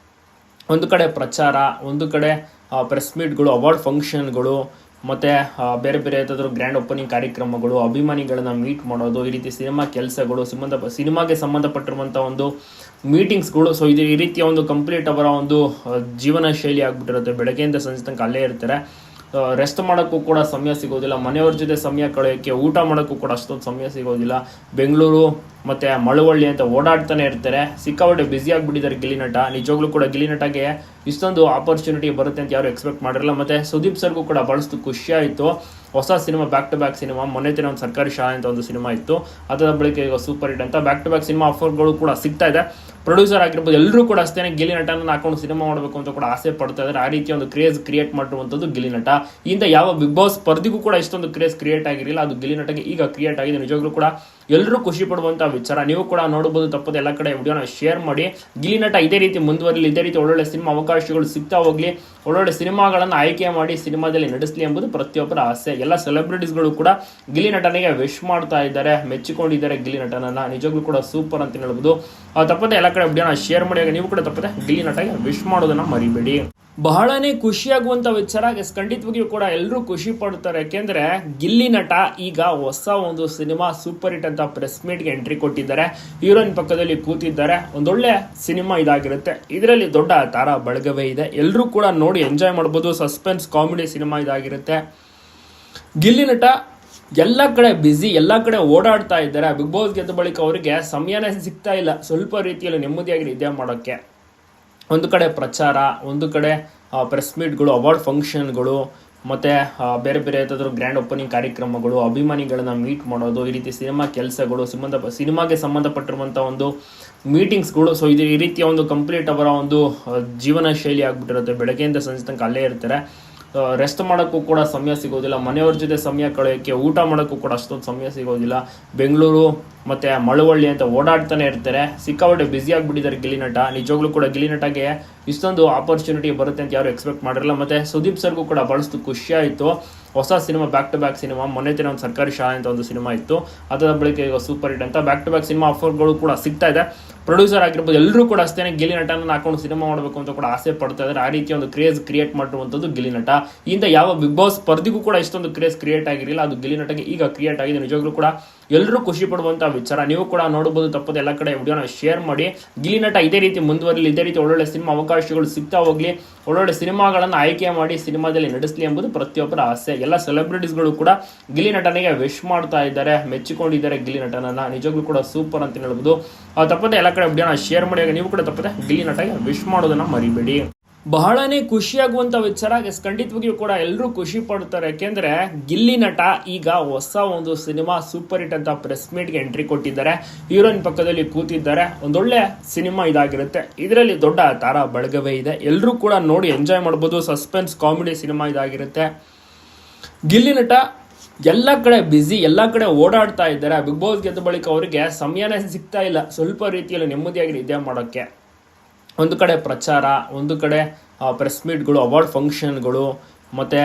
ಒಂದು ಕಡೆ ಪ್ರಚಾರ, ಒಂದು ಕಡೆ ಪ್ರೆಸ್ ಮೀಟ್ಗಳು ಅವಾರ್ಡ್ ಫಂಕ್ಷನ್ಗಳು ಮತ್ತು ಬೇರೆ ಬೇರೆ ಯಾವುದಾದ್ರೂ ಗ್ರ್ಯಾಂಡ್ ಓಪನಿಂಗ್ ಕಾರ್ಯಕ್ರಮಗಳು, ಅಭಿಮಾನಿಗಳನ್ನ ಮೀಟ್ ಮಾಡೋದು, ಈ ರೀತಿ ಸಿನಿಮಾ ಕೆಲಸಗಳು, ಸಂಬಂಧ, ಸಿನಿಮಾಗೆ ಸಂಬಂಧಪಟ್ಟಿರುವಂಥ ಒಂದು ಮೀಟಿಂಗ್ಸ್ಗಳು ಸೊ ಇದು ಈ ರೀತಿಯ ಒಂದು ಕಂಪ್ಲೀಟ್ ಅವರ ಒಂದು ಜೀವನ ಶೈಲಿ ಆಗಿಬಿಟ್ಟಿರುತ್ತೆ. ಬೆಳಗ್ಗೆಯಿಂದ ಸಂಜೆ ತನಕ ಅಲ್ಲೇ ಇರ್ತಾರೆ. ರೆಸ್ಟ್ ಮಾಡೋಕ್ಕೂ ಕೂಡ ಸಮಯ ಸಿಗೋದಿಲ್ಲ. ಮನೆಯವ್ರ ಜೊತೆ ಸಮಯ ಕಳೆಯೋಕ್ಕೆ, ಊಟ ಮಾಡೋಕ್ಕೂ ಕೂಡ ಅಷ್ಟೊಂದು ಸಮಯ ಸಿಗೋದಿಲ್ಲ. ಬೆಂಗಳೂರು ಮತ್ತು ಮಳವಳ್ಳಿ ಅಂತ ಓಡಾಡ್ತಾನೆ ಇರ್ತಾರೆ. ಸಿಕ್ಕಾಪಟ್ಟೆ ಬ್ಯುಸಿ ಆಗಿಬಿಟ್ಟಿದ್ದಾರೆ ಗಿಲಿನಟ ನಟ. ನಿಜವಾಗ್ಲೂ ಕೂಡ ಗಿಲಿನಟಗೆ ಇಷ್ಟೊಂದು ಆಪರ್ಚುನಿಟಿ ಬರುತ್ತೆ ಅಂತ ಯಾರು ಎಕ್ಸ್ಪೆಕ್ಟ್ ಮಾಡಿರಲ್ಲ. ಮತ್ತು ಸುದೀಪ್ ಸರ್ಗೂ ಕೂಡ ಬಳಸ್ತು ಖುಷಿ ಆಯಿತು. ಹೊಸ cinema back to back cinema. ಮೊನ್ನೆ ದಿನ ಒಂದು ಸರ್ಕಾರಿ ಶಾಲೆ ಅಂತ ಒಂದು ಸಿನಿಮಾ ಇತ್ತು. ಅದರ ಬಳಿಕ ಈಗ ಸೂಪರ್ ಹಿಟ್ ಅಂತ ಬ್ಯಾಕ್ ಟು ಬ್ಯಾಕ್ ಸಿನಿಮಾ ಆಫರ್ಗಳು ಕೂಡ ಸಿಗ್ತಾ ಇದೆ. ಪ್ರೊಡ್ಯೂಸರ್ ಆಗಿರ್ಬೋದು ಎಲ್ಲರೂ ಕೂಡ ಅಷ್ಟೇ ಗಿಲಿನಟನ ನಟನ ಹಾಕೊಂಡು ಸಿನಿಮಾ ಮಾಡಬೇಕು ಅಂತ ಕೂಡ ಆಸೆ ಪಡ್ತಾ ಇದ್ದಾರೆ. ಆ ರೀತಿ ಒಂದು ಕ್ರೇಜ್ ಕ್ರಿಯೇಟ್ ಮಾಡಿರುವಂಥದ್ದು ಗಿಲಿನಟ ನಟ. ಇಂದ ಯಾವ ಬಿಗ್ ಬಾಸ್ ಸ್ಪರ್ಧಿಗೂ ಕೂಡ ಇಷ್ಟೊಂದು ಕ್ರೇಜ್ ಕ್ರಿಯೇಟ್ ಆಗಿರಲಿಲ್ಲ. ಅದು ಗಿಲಿನಟಗೆ ಈಗ ಕ್ರಿಯೇಟ್ ಆಗಿದೆ. ನಿಜವಾಗ್ಲೂ ಕೂಡ ಎಲ್ಲರೂ ಖುಷಿ ಪಡುವಂತಹ ವಿಚಾರ. ನೀವು ಕೂಡ ನೋಡಬಹುದು, ತಪ್ಪದೆ ಎಲ್ಲ ಕಡೆ ವಿಡಿಯೋನ ಶೇರ್ ಮಾಡಿ. ಗಿಲ್ಲಿ ನಟ ಇದೇ ರೀತಿ ಮುಂದುವರಲಿ, ಇದೇ ರೀತಿ ಒಳ್ಳೊಳ್ಳೆ ಸಿನಿಮಾ ಅವಕಾಶಗಳು ಸಿಗ್ತಾ ಹೋಗ್ಲಿ, ಒಳ್ಳೊಳ್ಳೆ ಸಿನಿಮಾಗಳನ್ನು ಆಯ್ಕೆ ಮಾಡಿ ಸಿನಿಮಾದಲ್ಲಿ ನಡೆಸಲಿ ಎಂಬುದು ಪ್ರತಿಯೊಬ್ಬರ ಆಸೆ. ಎಲ್ಲ ಸೆಲೆಬ್ರಿಟೀಸ್ಗಳು ಕೂಡ ಗಿಲ್ಲಿ ನಟನಿಗೆ ವಿಶ್ ಮಾಡ್ತಾ ಇದ್ದಾರೆ, ಮೆಚ್ಚಿಕೊಂಡಿದ್ದಾರೆ ಗಿಲ್ಲಿ ನಟನನ್ನ. ನಿಜವಾಗ್ಲೂ ಕೂಡ ಸೂಪರ್ ಅಂತ ಹೇಳ್ಬೋದು. ತಪ್ಪದೆ ಎಲ್ಲ ಕಡೆ ವಿಡಿಯೋನ ಶೇರ್ ಮಾಡಿ. ನೀವು ಕೂಡ ತಪ್ಪದೆ ಗಿಲ್ಲಿ ನಟಗೆ ವಿಶ್ ಮಾಡೋದನ್ನ ಮರಿಬೇಡಿ. ಬಹಳನೇ ಖುಷಿಯಾಗುವಂತ ವಿಚಾರ. ಖಂಡಿತವಾಗಿಯೂ ಕೂಡ ಎಲ್ಲರೂ ಖುಷಿ ಪಡ್ತಾರೆ ಯಾಕೆಂದ್ರೆ ಗಿಲ್ಲಿ ನಟ ಈಗ ಹೊಸ ಒಂದು ಸಿನಿಮಾ ಸೂಪರ್ ಹಿಟ್ ಅಂತ ಪ್ರೆಸ್ ಮೀಟ್ಗೆ ಎಂಟ್ರಿ ಕೊಟ್ಟಿದ್ದಾರೆ. ಹೀರೋಯಿನ್ ಪಕ್ಕದಲ್ಲಿ ಕೂತಿದ್ದಾರೆ. ಒಂದೊಳ್ಳೆ ಸಿನಿಮಾ ಇದಾಗಿರುತ್ತೆ. ಇದರಲ್ಲಿ ದೊಡ್ಡ ತಾರಾ ಬಳಗವೇ ಇದೆ. ಎಲ್ಲರೂ ಕೂಡ ನೋಡಿ ಎಂಜಾಯ್ ಮಾಡ್ಬೋದು. ಸಸ್ಪೆನ್ಸ್ ಕಾಮಿಡಿ ಸಿನಿಮಾ ಇದಾಗಿರುತ್ತೆ. ಗಿಲ್ಲಿ ನಟ ಎಲ್ಲ ಕಡೆ ಬ್ಯುಸಿ ಎಲ್ಲ ಕಡೆ ಓಡಾಡ್ತಾ ಇದ್ದಾರೆ. ಬಿಗ್ ಬಾಸ್ ಗೆದ್ದ ಬಳಿಕ ಅವರಿಗೆ ಸಮಯನೇ ಸಿಗ್ತಾ ಇಲ್ಲ. ಸ್ವಲ್ಪ ರೀತಿಯಲ್ಲಿ ನೆಮ್ಮದಿಯಾಗಿ ನಿದ್ದೆ ಮಾಡೋಕ್ಕೆ. ಒಂದು ಕಡೆ ಪ್ರಚಾರ, ಒಂದು ಕಡೆ ಪ್ರೆಸ್ ಮೀಟ್ಗಳು ಅವಾರ್ಡ್ ಫಂಕ್ಷನ್ಗಳು ಮತ್ತು ಬೇರೆ ಬೇರೆ ಯಾವುದಾದ್ರೂ ಗ್ರ್ಯಾಂಡ್ ಓಪನಿಂಗ್ ಕಾರ್ಯಕ್ರಮಗಳು, ಅಭಿಮಾನಿಗಳನ್ನ ಮೀಟ್ ಮಾಡೋದು, ಈ ರೀತಿ ಸಿನಿಮಾ ಕೆಲಸಗಳು, ಸಂಬಂಧ ಸಿನಿಮಾಗೆ ಸಂಬಂಧಪಟ್ಟಿರುವಂಥ ಒಂದು ಮೀಟಿಂಗ್ಸ್ಗಳು ಸೊ ಇದು ಈ ರೀತಿಯ ಒಂದು ಕಂಪ್ಲೀಟ್ ಅವರ ಒಂದು ಜೀವನ ಶೈಲಿ ಆಗ್ಬಿಟ್ಟಿರುತ್ತೆ. ಬೆಳಗ್ಗೆಯಿಂದ ಸಂಜೆ ತನಕ ಅಲ್ಲೇ ಇರ್ತಾರೆ. ರೆಸ್ಟ್ ಮಾಡೋಕ್ಕೂ ಕೂಡ ಸಮಯ ಸಿಗೋದಿಲ್ಲ. ಮನೆಯವ್ರ ಜೊತೆ ಸಮಯ ಕಳೆಯೋಕ್ಕೆ ಊಟ ಮಾಡೋಕ್ಕೂ ಕೂಡ ಅಷ್ಟೊಂದು ಸಮಯ ಸಿಗೋದಿಲ್ಲ. ಬೆಂಗಳೂರು ಮತ್ತು ಮಳವಳ್ಳಿ ಅಂತ ಓಡಾಡ್ತಾನೆ ಇರ್ತಾರೆ. ಸಿಕ್ಕಾಪಟ್ಟೆ ಬ್ಯುಸಿ ಆಗಿಬಿಟ್ಟಿದ್ದಾರೆ ಗಿಲಿನಟ ನಟ. ನಿಜವಾಗ್ಲೂ ಕೂಡ ಗಿಲಿನಟಗೆ ಇಷ್ಟೊಂದು ಆಪರ್ಚುನಿಟಿ ಬರುತ್ತೆ ಅಂತ ಯಾರು ಎಕ್ಸ್ಪೆಕ್ಟ್ ಮಾಡಿರಲ್ಲ. ಮತ್ತು ಸುದೀಪ್ ಸರ್ಗೂ ಕೂಡ ಬಳಸ್ತು ಖುಷಿಯಾಯಿತು ಹೊಸ cinema back to back cinema. ಮೊನ್ನೆ ದಿನ ಒಂದು ಸರ್ಕಾರಿ ಶಾಲೆ ಅಂತ ಒಂದು ಸಿನಿಮಾ ಇತ್ತು. ಅದರ ಬಳಿಕ ಈಗ ಸೂಪರ್ ಹಿಟ್ ಅಂತ ಬ್ಯಾಕ್ ಟು ಬ್ಯಾಕ್ ಸಿನಿಮಾ ಆಫರ್ಗಳು ಕೂಡ ಸಿಗ್ತಾ ಇದೆ. ಪ್ರೊಡ್ಯೂಸರ್ ಆಗಿರ್ಬೋದು ಎಲ್ಲರೂ ಕೂಡ ಅಷ್ಟೇ ಗಿಲಿ ನಟನ ಹಾಕೊಂಡು ಸಿನಿಮಾ ಮಾಡಬೇಕು ಅಂತ ಕೂಡ ಆಸೆ ಪಡ್ತಾ ಇದ್ದಾರೆ. ಆ ರೀತಿ ಒಂದು ಕ್ರೇಜ್ ಕ್ರಿಯೇಟ್ ಮಾಡಿರುವಂಥದ್ದು ಗಿಲಿ ನಟ. ಇಂದ ಯಾವ ಬಿಗ್ ಬಾಸ್ ಸ್ಪರ್ಧಿಗೂ ಕೂಡ ಇಷ್ಟೊಂದು ಕ್ರೇಜ್ ಕ್ರಿಯೇಟ್ ಆಗಿರಲಿಲ್ಲ. ಅದು ಗಿಲಿ ನಟಗೆ ಈಗ ಕ್ರಿಯೇಟ್ ಆಗಿದೆ. ನಿಜವಾಗ್ಲೂ ಕೂಡ ಎಲ್ಲರೂ ಖುಷಿ ಪಡುವಂತ ವಿಚಾರ. ನೀವು ಕೂಡ ನೋಡಬಹುದು, ತಪ್ಪದೆ ಎಲ್ಲ ಕಡೆ ವಿಡಿಯೋನ ಶೇರ್ ಮಾಡಿ. ಗಿಲ್ಲಿ ನಟ ಇದೇ ರೀತಿ ಮುಂದುವರಲಿ, ಇದೇ ರೀತಿ ಒಳ್ಳೊಳ್ಳೆ ಸಿನಿಮಾ ಅವಕಾಶಗಳು ಸಿಗ್ತಾ ಹೋಗ್ಲಿ. ಒಳ್ಳೊಳ್ಳೆ ಸಿನಿಮಾಗಳನ್ನು ಆಯ್ಕೆ ಮಾಡಿ ಸಿನಿಮಾದಲ್ಲಿ ನಡೆಸಲಿ ಎಂಬುದು ಪ್ರತಿಯೊಬ್ಬರ ಆಸೆ. ಎಲ್ಲ ಸೆಲೆಬ್ರಿಟೀಸ್ಗಳು ಕೂಡ ಗಿಲಿ ನಟನಿಗೆ ವಿಶ್ ಮಾಡ್ತಾ ಇದ್ದಾರೆ, ಮೆಚ್ಚಿಕೊಂಡಿದ್ದಾರೆ ಗಿಲಿ ನಟನನ್ನ. ನಿಜವಾಗ್ಲೂ ಕೂಡ ಸೂಪರ್ ಅಂತ ಹೇಳ್ಬೋದು. ತಪ್ಪದೆ ಎಲ್ಲ ಕಡೆ ವಿಡಿಯೋನ ಶೇರ್ ಮಾಡಿ. ನೀವು ಕೂಡ ತಪ್ಪದೆ ಗಿಲಿ ನಟಗೆ ವಿಶ್ ಮಾಡೋದನ್ನ ಮರಿಬೇಡಿ. ಬಹಳನೇ ಖುಷಿಯಾಗುವಂತ ವಿಚಾರ ಖಂಡಿತವಾಗಿಯೂ ಕೂಡ ಎಲ್ಲರೂ ಖುಷಿ ಪಡ್ತಾರೆ. ಯಾಕೆಂದ್ರೆ ಗಿಲ್ಲಿ ನಟ ಈಗ ಹೊಸ ಒಂದು ಸಿನಿಮಾ ಸೂಪರ್ ಹಿಟ್ ಅಂತ ಪ್ರೆಸ್ ಮೀಟ್ಗೆ ಎಂಟ್ರಿ ಕೊಟ್ಟಿದ್ದಾರೆ. ಹೀರೋಯಿನ್ ಪಕ್ಕದಲ್ಲಿ ಕೂತಿದ್ದಾರೆ. ಒಂದೊಳ್ಳೆ ಸಿನಿಮಾ ಇದಾಗಿರುತ್ತೆ. ಇದರಲ್ಲಿ ದೊಡ್ಡ ತಾರಾ ಬಳಗವೇ ಇದೆ. ಎಲ್ಲರೂ ಕೂಡ ನೋಡಿ ಎಂಜಾಯ್ ಮಾಡ್ಬೋದು. ಸಸ್ಪೆನ್ಸ್ ಕಾಮಿಡಿ ಸಿನಿಮಾ ಇದಾಗಿರುತ್ತೆ. ಗಿಲ್ಲಿ ನಟ ಎಲ್ಲ ಕಡೆ ಬ್ಯುಸಿ ಎಲ್ಲ ಕಡೆ ಓಡಾಡ್ತಾ ಇದ್ದಾರೆ. ಬಿಗ್ ಬಾಸ್ ಗೆದ್ದ ಬಳಿಕ ಅವರಿಗೆ ಸಮಯನೇ ಸಿಗ್ತಾ ಇಲ್ಲ. ಸ್ವಲ್ಪ ರೀತಿಯಲ್ಲಿ ನೆಮ್ಮದಿಯಾಗಿ ನಿದ್ದೆ ಮಾಡೋಕ್ಕೆ. ಒಂದು ಕಡೆ ಪ್ರಚಾರ, ಒಂದು ಕಡೆ ಪ್ರೆಸ್ ಮೀಟ್ಗಳು ಅವಾರ್ಡ್ ಫಂಕ್ಷನ್ಗಳು ಮತ್ತು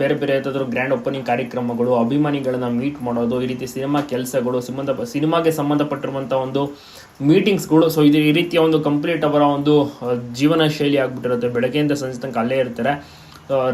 ಬೇರೆ ಬೇರೆ ಯಾವುದಾದ್ರೂ ಗ್ರ್ಯಾಂಡ್ ಓಪನಿಂಗ್ ಕಾರ್ಯಕ್ರಮಗಳು, ಅಭಿಮಾನಿಗಳನ್ನ ಮೀಟ್ ಮಾಡೋದು, ಈ ರೀತಿ ಸಿನಿಮಾ ಕೆಲಸಗಳು, ಸಂಬಂಧ ಸಿನಿಮಾಗೆ ಸಂಬಂಧಪಟ್ಟಿರುವಂಥ ಒಂದು ಮೀಟಿಂಗ್ಸ್ಗಳು ಸೊ ಇದು ಈ ರೀತಿಯ ಒಂದು ಕಂಪ್ಲೀಟ್ ಅವರ ಒಂದು ಜೀವನ ಶೈಲಿ ಆಗಿಬಿಟ್ಟಿರುತ್ತೆ. ಬೆಳಗ್ಗೆಯಿಂದ ಸಂಜೆ ತನಕ ಅಲ್ಲೇ ಇರ್ತಾರೆ.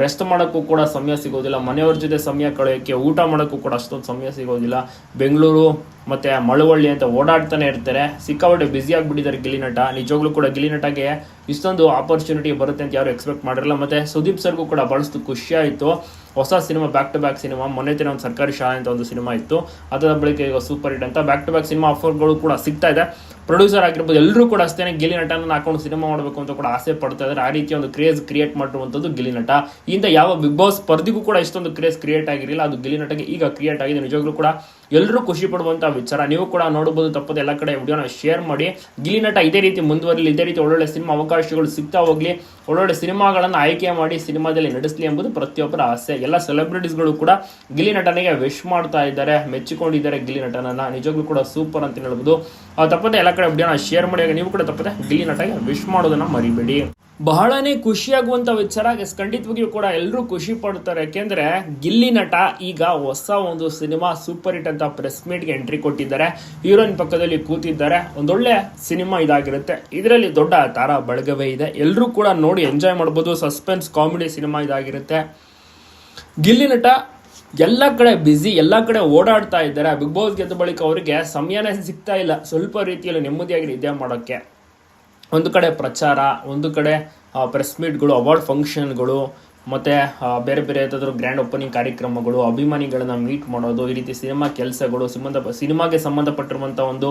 ರೆಸ್ಟ್ ಮಾಡೋಕ್ಕೂ ಕೂಡ ಸಮಯ ಸಿಗೋದಿಲ್ಲ. ಮನೆಯವ್ರ ಜೊತೆ ಸಮಯ ಕಳೆಯೋಕ್ಕೆ ಊಟ ಮಾಡೋಕ್ಕೂ ಕೂಡ ಅಷ್ಟೊಂದು ಸಮಯ ಸಿಗೋದಿಲ್ಲ. ಬೆಂಗಳೂರು ಮತ್ತೆ ಮಳವಳ್ಳಿ ಅಂತ ಓಡಾಡ್ತಾನೆ ಇರ್ತಾರೆ. ಸಿಕ್ಕಾಪಟ್ಟೆ ಬ್ಯುಸಿ ಆಗಿಬಿಟ್ಟಿದ್ದಾರೆ ಗಿಲಿನಟ ನಟ. ನಿಜವಾಗ್ಲೂ ಕೂಡ ಗಿಲಿನಟಗೆ ಇಷ್ಟೊಂದು ಆಪರ್ಚುನಿಟಿ ಬರುತ್ತೆ ಅಂತ ಯಾರು ಎಕ್ಸ್ಪೆಕ್ಟ್ ಮಾಡಿರಲ್ಲ. ಮತ್ತೆ ಸುದೀಪ್ ಸರ್ಗೂ ಕೂಡ ಬಳಸ್ತು ಖುಷಿ ಆಯಿತು. ಹೊಸ cinema back to back cinema. ಮೊನ್ನೆ ದಿನ ಒಂದು ಸರ್ಕಾರಿ ಶಾಲೆ ಅಂತ ಒಂದು ಸಿನಿಮಾ ಇತ್ತು. ಅದರ ಬಳಿಕ ಈಗ ಸೂಪರ್ ಹಿಟ್ ಅಂತ ಬ್ಯಾಕ್ ಟು ಬ್ಯಾಕ್ ಸಿನಿಮಾ ಆಫರ್ಗಳು ಕೂಡ ಸಿಗ್ತಾ ಇದೆ. ಪ್ರೊಡ್ಯೂಸರ್ ಆಗಿರ್ಬೋದು ಎಲ್ಲರೂ ಕೂಡ ಅಷ್ಟೇ ಗಿಲಿ ನಟನ ಹಾಕೊಂಡು ಸಿನಿಮಾ ಮಾಡಬೇಕು ಅಂತ ಕೂಡ ಆಸೆ ಪಡ್ತಾ ಇದ್ದಾರೆ. ಆ ರೀತಿ ಒಂದು ಕ್ರೇಜ್ ಕ್ರಿಯೇಟ್ ಮಾಡಿರುವಂಥದ್ದು ಗಿಲಿನಟ ನಟ. ಇಂದ ಯಾವ ಬಿಗ್ ಬಾಸ್ ಸ್ಪರ್ಧಿಗೂ ಕೂಡ ಇಷ್ಟೊಂದು ಕ್ರೇಜ್ ಕ್ರಿಯೇಟ್ ಆಗಿರಲಿಲ್ಲ. ಅದು ಗಿಲಿ ನಟಗೆ ಈಗ ಕ್ರಿಯೇಟ್ ಆಗಿದೆ. ನಿಜವಾಗ್ಲೂ ಕೂಡ ಎಲ್ಲರೂ ಖುಷಿ ಪಡುವಂತಹ ವಿಚಾರ. ನೀವು ಕೂಡ ನೋಡಬಹುದು, ತಪ್ಪದೆ ಎಲ್ಲ ಕಡೆ ವಿಡಿಯೋನ ಶೇರ್ ಮಾಡಿ. ಗಿಲಿ ನಟ ಇದೇ ರೀತಿ ಮುಂದುವರಲಿ, ಇದೇ ರೀತಿ ಒಳ್ಳೊಳ್ಳೆ ಸಿನಿಮಾ ಅವಕಾಶಗಳು ಸಿಗ್ತಾ ಹೋಗ್ಲಿ, ಒಳ್ಳೊಳ್ಳೆ ಸಿನಿಮಾಗಳನ್ನು ಆಯ್ಕೆ ಮಾಡಿ ಸಿನಿಮಾದಲ್ಲಿ ನಡೆಸಲಿ ಎಂಬುದು ಪ್ರತಿಯೊಬ್ಬರ ಆಸೆ. ಎಲ್ಲ ಸೆಲೆಬ್ರಿಟೀಸ್ಗಳು ಕೂಡ ಗಿಲಿ ನಟನಿಗೆ ವಿಶ್ ಮಾಡ್ತಾ ಇದ್ದಾರೆ, ಮೆಚ್ಚಿಕೊಂಡಿದ್ದಾರೆ ಗಿಲಿ ನಟನನ್ನ. ನಿಜವಾಗ್ಲೂ ಕೂಡ ಸೂಪರ್ ಅಂತ ಹೇಳ್ಬೋದು. ತಪ್ಪದೆ ಎಲ್ಲ ಕಡೆ ವಿಡಿಯೋನ ಶೇರ್ ಮಾಡಿ ನೀವು ಕೂಡ ತಪ್ಪದೆ ಗಿಲಿ ನಟಗೆ ವಿಶ್ ಮಾಡೋದನ್ನ ಮರಿಬೇಡಿ. ಬಹಳನೇ ಖುಷಿಯಾಗುವಂತ ವಿಚಾರ ಖಂಡಿತವಾಗಿಯೂ ಕೂಡ ಎಲ್ಲರೂ ಖುಷಿ ಪಡ್ತಾರೆ. ಯಾಕೆಂದ್ರೆ ಗಿಲ್ಲಿ ನಟ ಈಗ ಹೊಸ ಒಂದು ಸಿನಿಮಾ ಸೂಪರ್ ಹಿಟ್ ಅಂತ ಪ್ರೆಸ್ ಮೀಟ್ಗೆ ಎಂಟ್ರಿ ಕೊಟ್ಟಿದ್ದಾರೆ. ಹೀರೋಯಿನ್ ಪಕ್ಕದಲ್ಲಿ ಕೂತಿದ್ದಾರೆ. ಒಂದೊಳ್ಳೆ ಸಿನಿಮಾ ಇದಾಗಿರುತ್ತೆ. ಇದರಲ್ಲಿ ದೊಡ್ಡ ತಾರಾ ಬಳಗವೇ ಇದೆ. ಎಲ್ಲರೂ ಕೂಡ ನೋಡಿ ಎಂಜಾಯ್ ಮಾಡ್ಬೋದು. ಸಸ್ಪೆನ್ಸ್, ಕಾಮಿಡಿ ಸಿನಿಮಾ ಇದಾಗಿರುತ್ತೆ. ಗಿಲ್ಲಿ ನಟ ಎಲ್ಲ ಕಡೆ ಬ್ಯುಸಿ ಎಲ್ಲ ಕಡೆ ಓಡಾಡ್ತಾ ಇದ್ದಾರೆ. ಬಿಗ್ ಬಾಸ್ ಗೆದ್ದ ಬಳಿಕ ಅವರಿಗೆ ಸಮಯನೇ ಸಿಗ್ತಾ ಇಲ್ಲ. ಸ್ವಲ್ಪ ರೀತಿಯಲ್ಲಿ ನೆಮ್ಮದಿಯಾಗಿ ನಿದ್ದೆ ಮಾಡೋಕ್ಕೆ. ಒಂದು ಕಡೆ ಪ್ರಚಾರ, ಒಂದು ಕಡೆ ಪ್ರೆಸ್ ಮೀಟ್ಗಳು ಅವಾರ್ಡ್ ಫಂಕ್ಷನ್ಗಳು ಮತ್ತು ಬೇರೆ ಬೇರೆ ಯಾವುದಾದ್ರೂ ಗ್ರ್ಯಾಂಡ್ ಓಪನಿಂಗ್ ಕಾರ್ಯಕ್ರಮಗಳು, ಅಭಿಮಾನಿಗಳನ್ನ ಮೀಟ್ ಮಾಡೋದು, ಈ ರೀತಿ ಸಿನಿಮಾ ಕೆಲಸಗಳು, ಸಂಬಂಧ, ಸಿನಿಮಾಗೆ ಸಂಬಂಧಪಟ್ಟಿರುವಂಥ ಒಂದು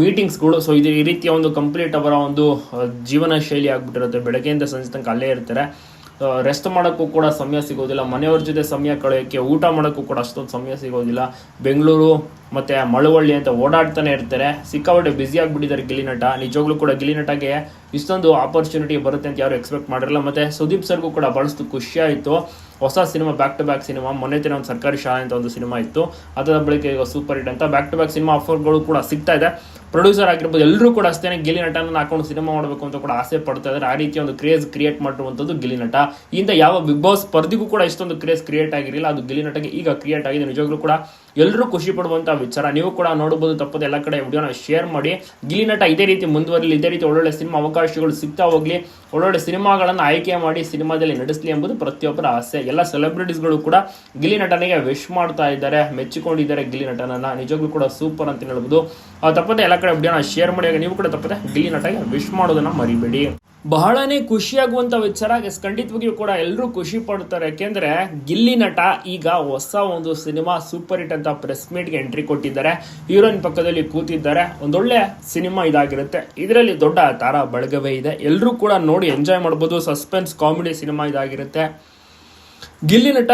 ಮೀಟಿಂಗ್ಸ್ಗಳು ಸೊ ಇದು ಈ ರೀತಿಯ ಒಂದು ಕಂಪ್ಲೀಟ್ ಅವರ ಒಂದು ಜೀವನ ಶೈಲಿ ಆಗಿಬಿಟ್ಟಿರುತ್ತೆ. ಬೆಳಗ್ಗೆಯಿಂದ ಸಂಜೆ ತನಕ ಅಲ್ಲೇ ಇರ್ತಾರೆ. ರೆಸ್ಟ್ ಮಾಡೋಕ್ಕೂ ಕೂಡ ಸಮಯ ಸಿಗೋದಿಲ್ಲ. ಮನೆಯವ್ರ ಜೊತೆ ಸಮಯ ಕಳೆಯೋಕ್ಕೆ, ಊಟ ಮಾಡೋಕ್ಕೂ ಕೂಡ ಅಷ್ಟೊಂದು ಸಮಯ ಸಿಗೋದಿಲ್ಲ. ಬೆಂಗಳೂರು ಮತ್ತೆ ಮಳವಳ್ಳಿ ಅಂತ ಓಡಾಡ್ತಾನೆ ಇರ್ತಾರೆ. ಸಿಕ್ಕಾಪಟ್ಟೆ ಬ್ಯುಸಿ ಆಗಿಬಿಟ್ಟಿದ್ದಾರೆ ಗಿಲಿನಟ ನಟ. ನಿಜವಾಗ್ಲೂ ಕೂಡ ಗಿಲಿನಟಗೆ ಇಷ್ಟೊಂದು ಆಪರ್ಚುನಿಟಿ ಬರುತ್ತೆ ಅಂತ ಯಾರು ಎಕ್ಸ್ಪೆಕ್ಟ್ ಮಾಡಿರಲ್ಲ. ಮತ್ತೆ ಸುದೀಪ್ ಸರ್ಗೂ ಕೂಡ ಬಳಸ್ತು ಖುಷಿ ಆಯಿತು. ಹೊಸ cinema back to back cinema. ಮೊನ್ನೆ ದಿನ ಒಂದು ಸರ್ಕಾರಿ ಶಾಲೆ ಅಂತ ಒಂದು ಸಿನಿಮಾ ಇತ್ತು. ಅದರ ಬಳಿಕ ಈಗ ಸೂಪರ್ ಹಿಟ್ ಅಂತ ಬ್ಯಾಕ್ ಟು ಬ್ಯಾಕ್ ಸಿನಿಮಾ ಆಫರ್ಗಳು ಕೂಡ ಸಿಗ್ತಾ ಇದೆ. ಪ್ರೊಡ್ಯೂಸರ್ ಆಗಿರ್ಬೋದು ಎಲ್ಲರೂ ಕೂಡ ಅಷ್ಟೇ ಗಿಲಿನಟನ ನಟನ ಹಾಕೊಂಡು ಸಿನಿಮಾ ಮಾಡಬೇಕು ಅಂತ ಕೂಡ ಆಸೆ ಪಡ್ತಾ ಇದ್ದಾರೆ. ಆ ರೀತಿ ಒಂದು ಕ್ರೇಜ್ ಕ್ರಿಯೇಟ್ ಮಾಡಿರುವಂಥದ್ದು ಗಿಲಿನಟ ನಟ. ಇಂದ ಯಾವ ಬಿಗ್ ಬಾಸ್ ಸ್ಪರ್ಧಿಗೂ ಕೂಡ ಇಷ್ಟೊಂದು ಕ್ರೇಜ್ ಕ್ರಿಯೇಟ್ ಆಗಿರಲಿಲ್ಲ. ಅದು ಗಿಲಿನಟಗೆ ಈಗ ಕ್ರಿಯೇಟ್ ಆಗಿದೆ. ನಿಜವಾಗ್ಲೂ ಕೂಡ ಎಲ್ಲರೂ ಖುಷಿ ಪಡುವಂತಹ ವಿಚಾರ. ನೀವು ಕೂಡ ನೋಡಬಹುದು, ತಪ್ಪದೆ ಎಲ್ಲ ಕಡೆ ವಿಡಿಯೋನ ಶೇರ್ ಮಾಡಿ. ಗಿಲ್ಲಿ ನಟ ಇದೇ ರೀತಿ ಮುಂದುವರಲಿ, ಇದೇ ರೀತಿ ಒಳ್ಳೊಳ್ಳೆ ಸಿನಿಮಾ ಅವಕಾಶಗಳು ಸಿಗ್ತಾ ಹೋಗ್ಲಿ, ಒಳ್ಳೊಳ್ಳೆ ಸಿನಿಮಾಗಳನ್ನು ಆಯ್ಕೆ ಮಾಡಿ ಸಿನಿಮಾದಲ್ಲಿ ನಡೆಸಲಿ ಎಂಬುದು ಪ್ರತಿಯೊಬ್ಬರ ಆಸೆ. ಎಲ್ಲ ಸೆಲೆಬ್ರಿಟೀಸ್ಗಳು ಕೂಡ ಗಿಲ್ಲಿ ನಟನಿಗೆ ವಿಶ್ ಮಾಡ್ತಾ ಇದ್ದಾರೆ, ಮೆಚ್ಚಿಕೊಂಡಿದ್ದಾರೆ ಗಿಲ್ಲಿ ನಟನನ್ನ. ನಿಜವಾಗ್ಲೂ ಕೂಡ ಸೂಪರ್ ಅಂತ ಹೇಳ್ಬೋದು. ತಪ್ಪದೆ ಎಲ್ಲ ಕಡೆ ವಿಡಿಯೋನ ಶೇರ್ ಮಾಡಿ. ನೀವು ಕೂಡ ತಪ್ಪದೆ ಗಿಲ್ಲಿ ನಟಗೆ ವಿಶ್ ಮಾಡೋದನ್ನ ಮರಿಬೇಡಿ. ಬಹಳನೇ ಖುಷಿಯಾಗುವಂತ ವಿಚಾರ. ಖಂಡಿತವಾಗಿಯೂ ಕೂಡ ಎಲ್ಲರೂ ಖುಷಿ ಪಡ್ತಾರೆ ಯಾಕೆಂದ್ರೆ ಗಿಲ್ಲಿ ನಟ ಈಗ ಹೊಸ ಒಂದು ಸಿನಿಮಾ ಸೂಪರ್ ಹಿಟ್ ಅಂತ ಪ್ರೆಸ್ ಮೀಟ್ಗೆ ಎಂಟ್ರಿ ಕೊಟ್ಟಿದ್ದಾರೆ. ಹೀರೋಯಿನ್ ಪಕ್ಕದಲ್ಲಿ ಕೂತಿದ್ದಾರೆ. ಒಂದೊಳ್ಳೆ ಸಿನಿಮಾ ಇದಾಗಿರುತ್ತೆ. ಇದರಲ್ಲಿ ದೊಡ್ಡ ತಾರಾ ಬಳಗವೇ ಇದೆ. ಎಲ್ಲರೂ ಕೂಡ ನೋಡಿ ಎಂಜಾಯ್ ಮಾಡ್ಬೋದು. ಸಸ್ಪೆನ್ಸ್ ಕಾಮಿಡಿ ಸಿನಿಮಾ ಇದಾಗಿರುತ್ತೆ. ಗಿಲ್ಲಿ ನಟ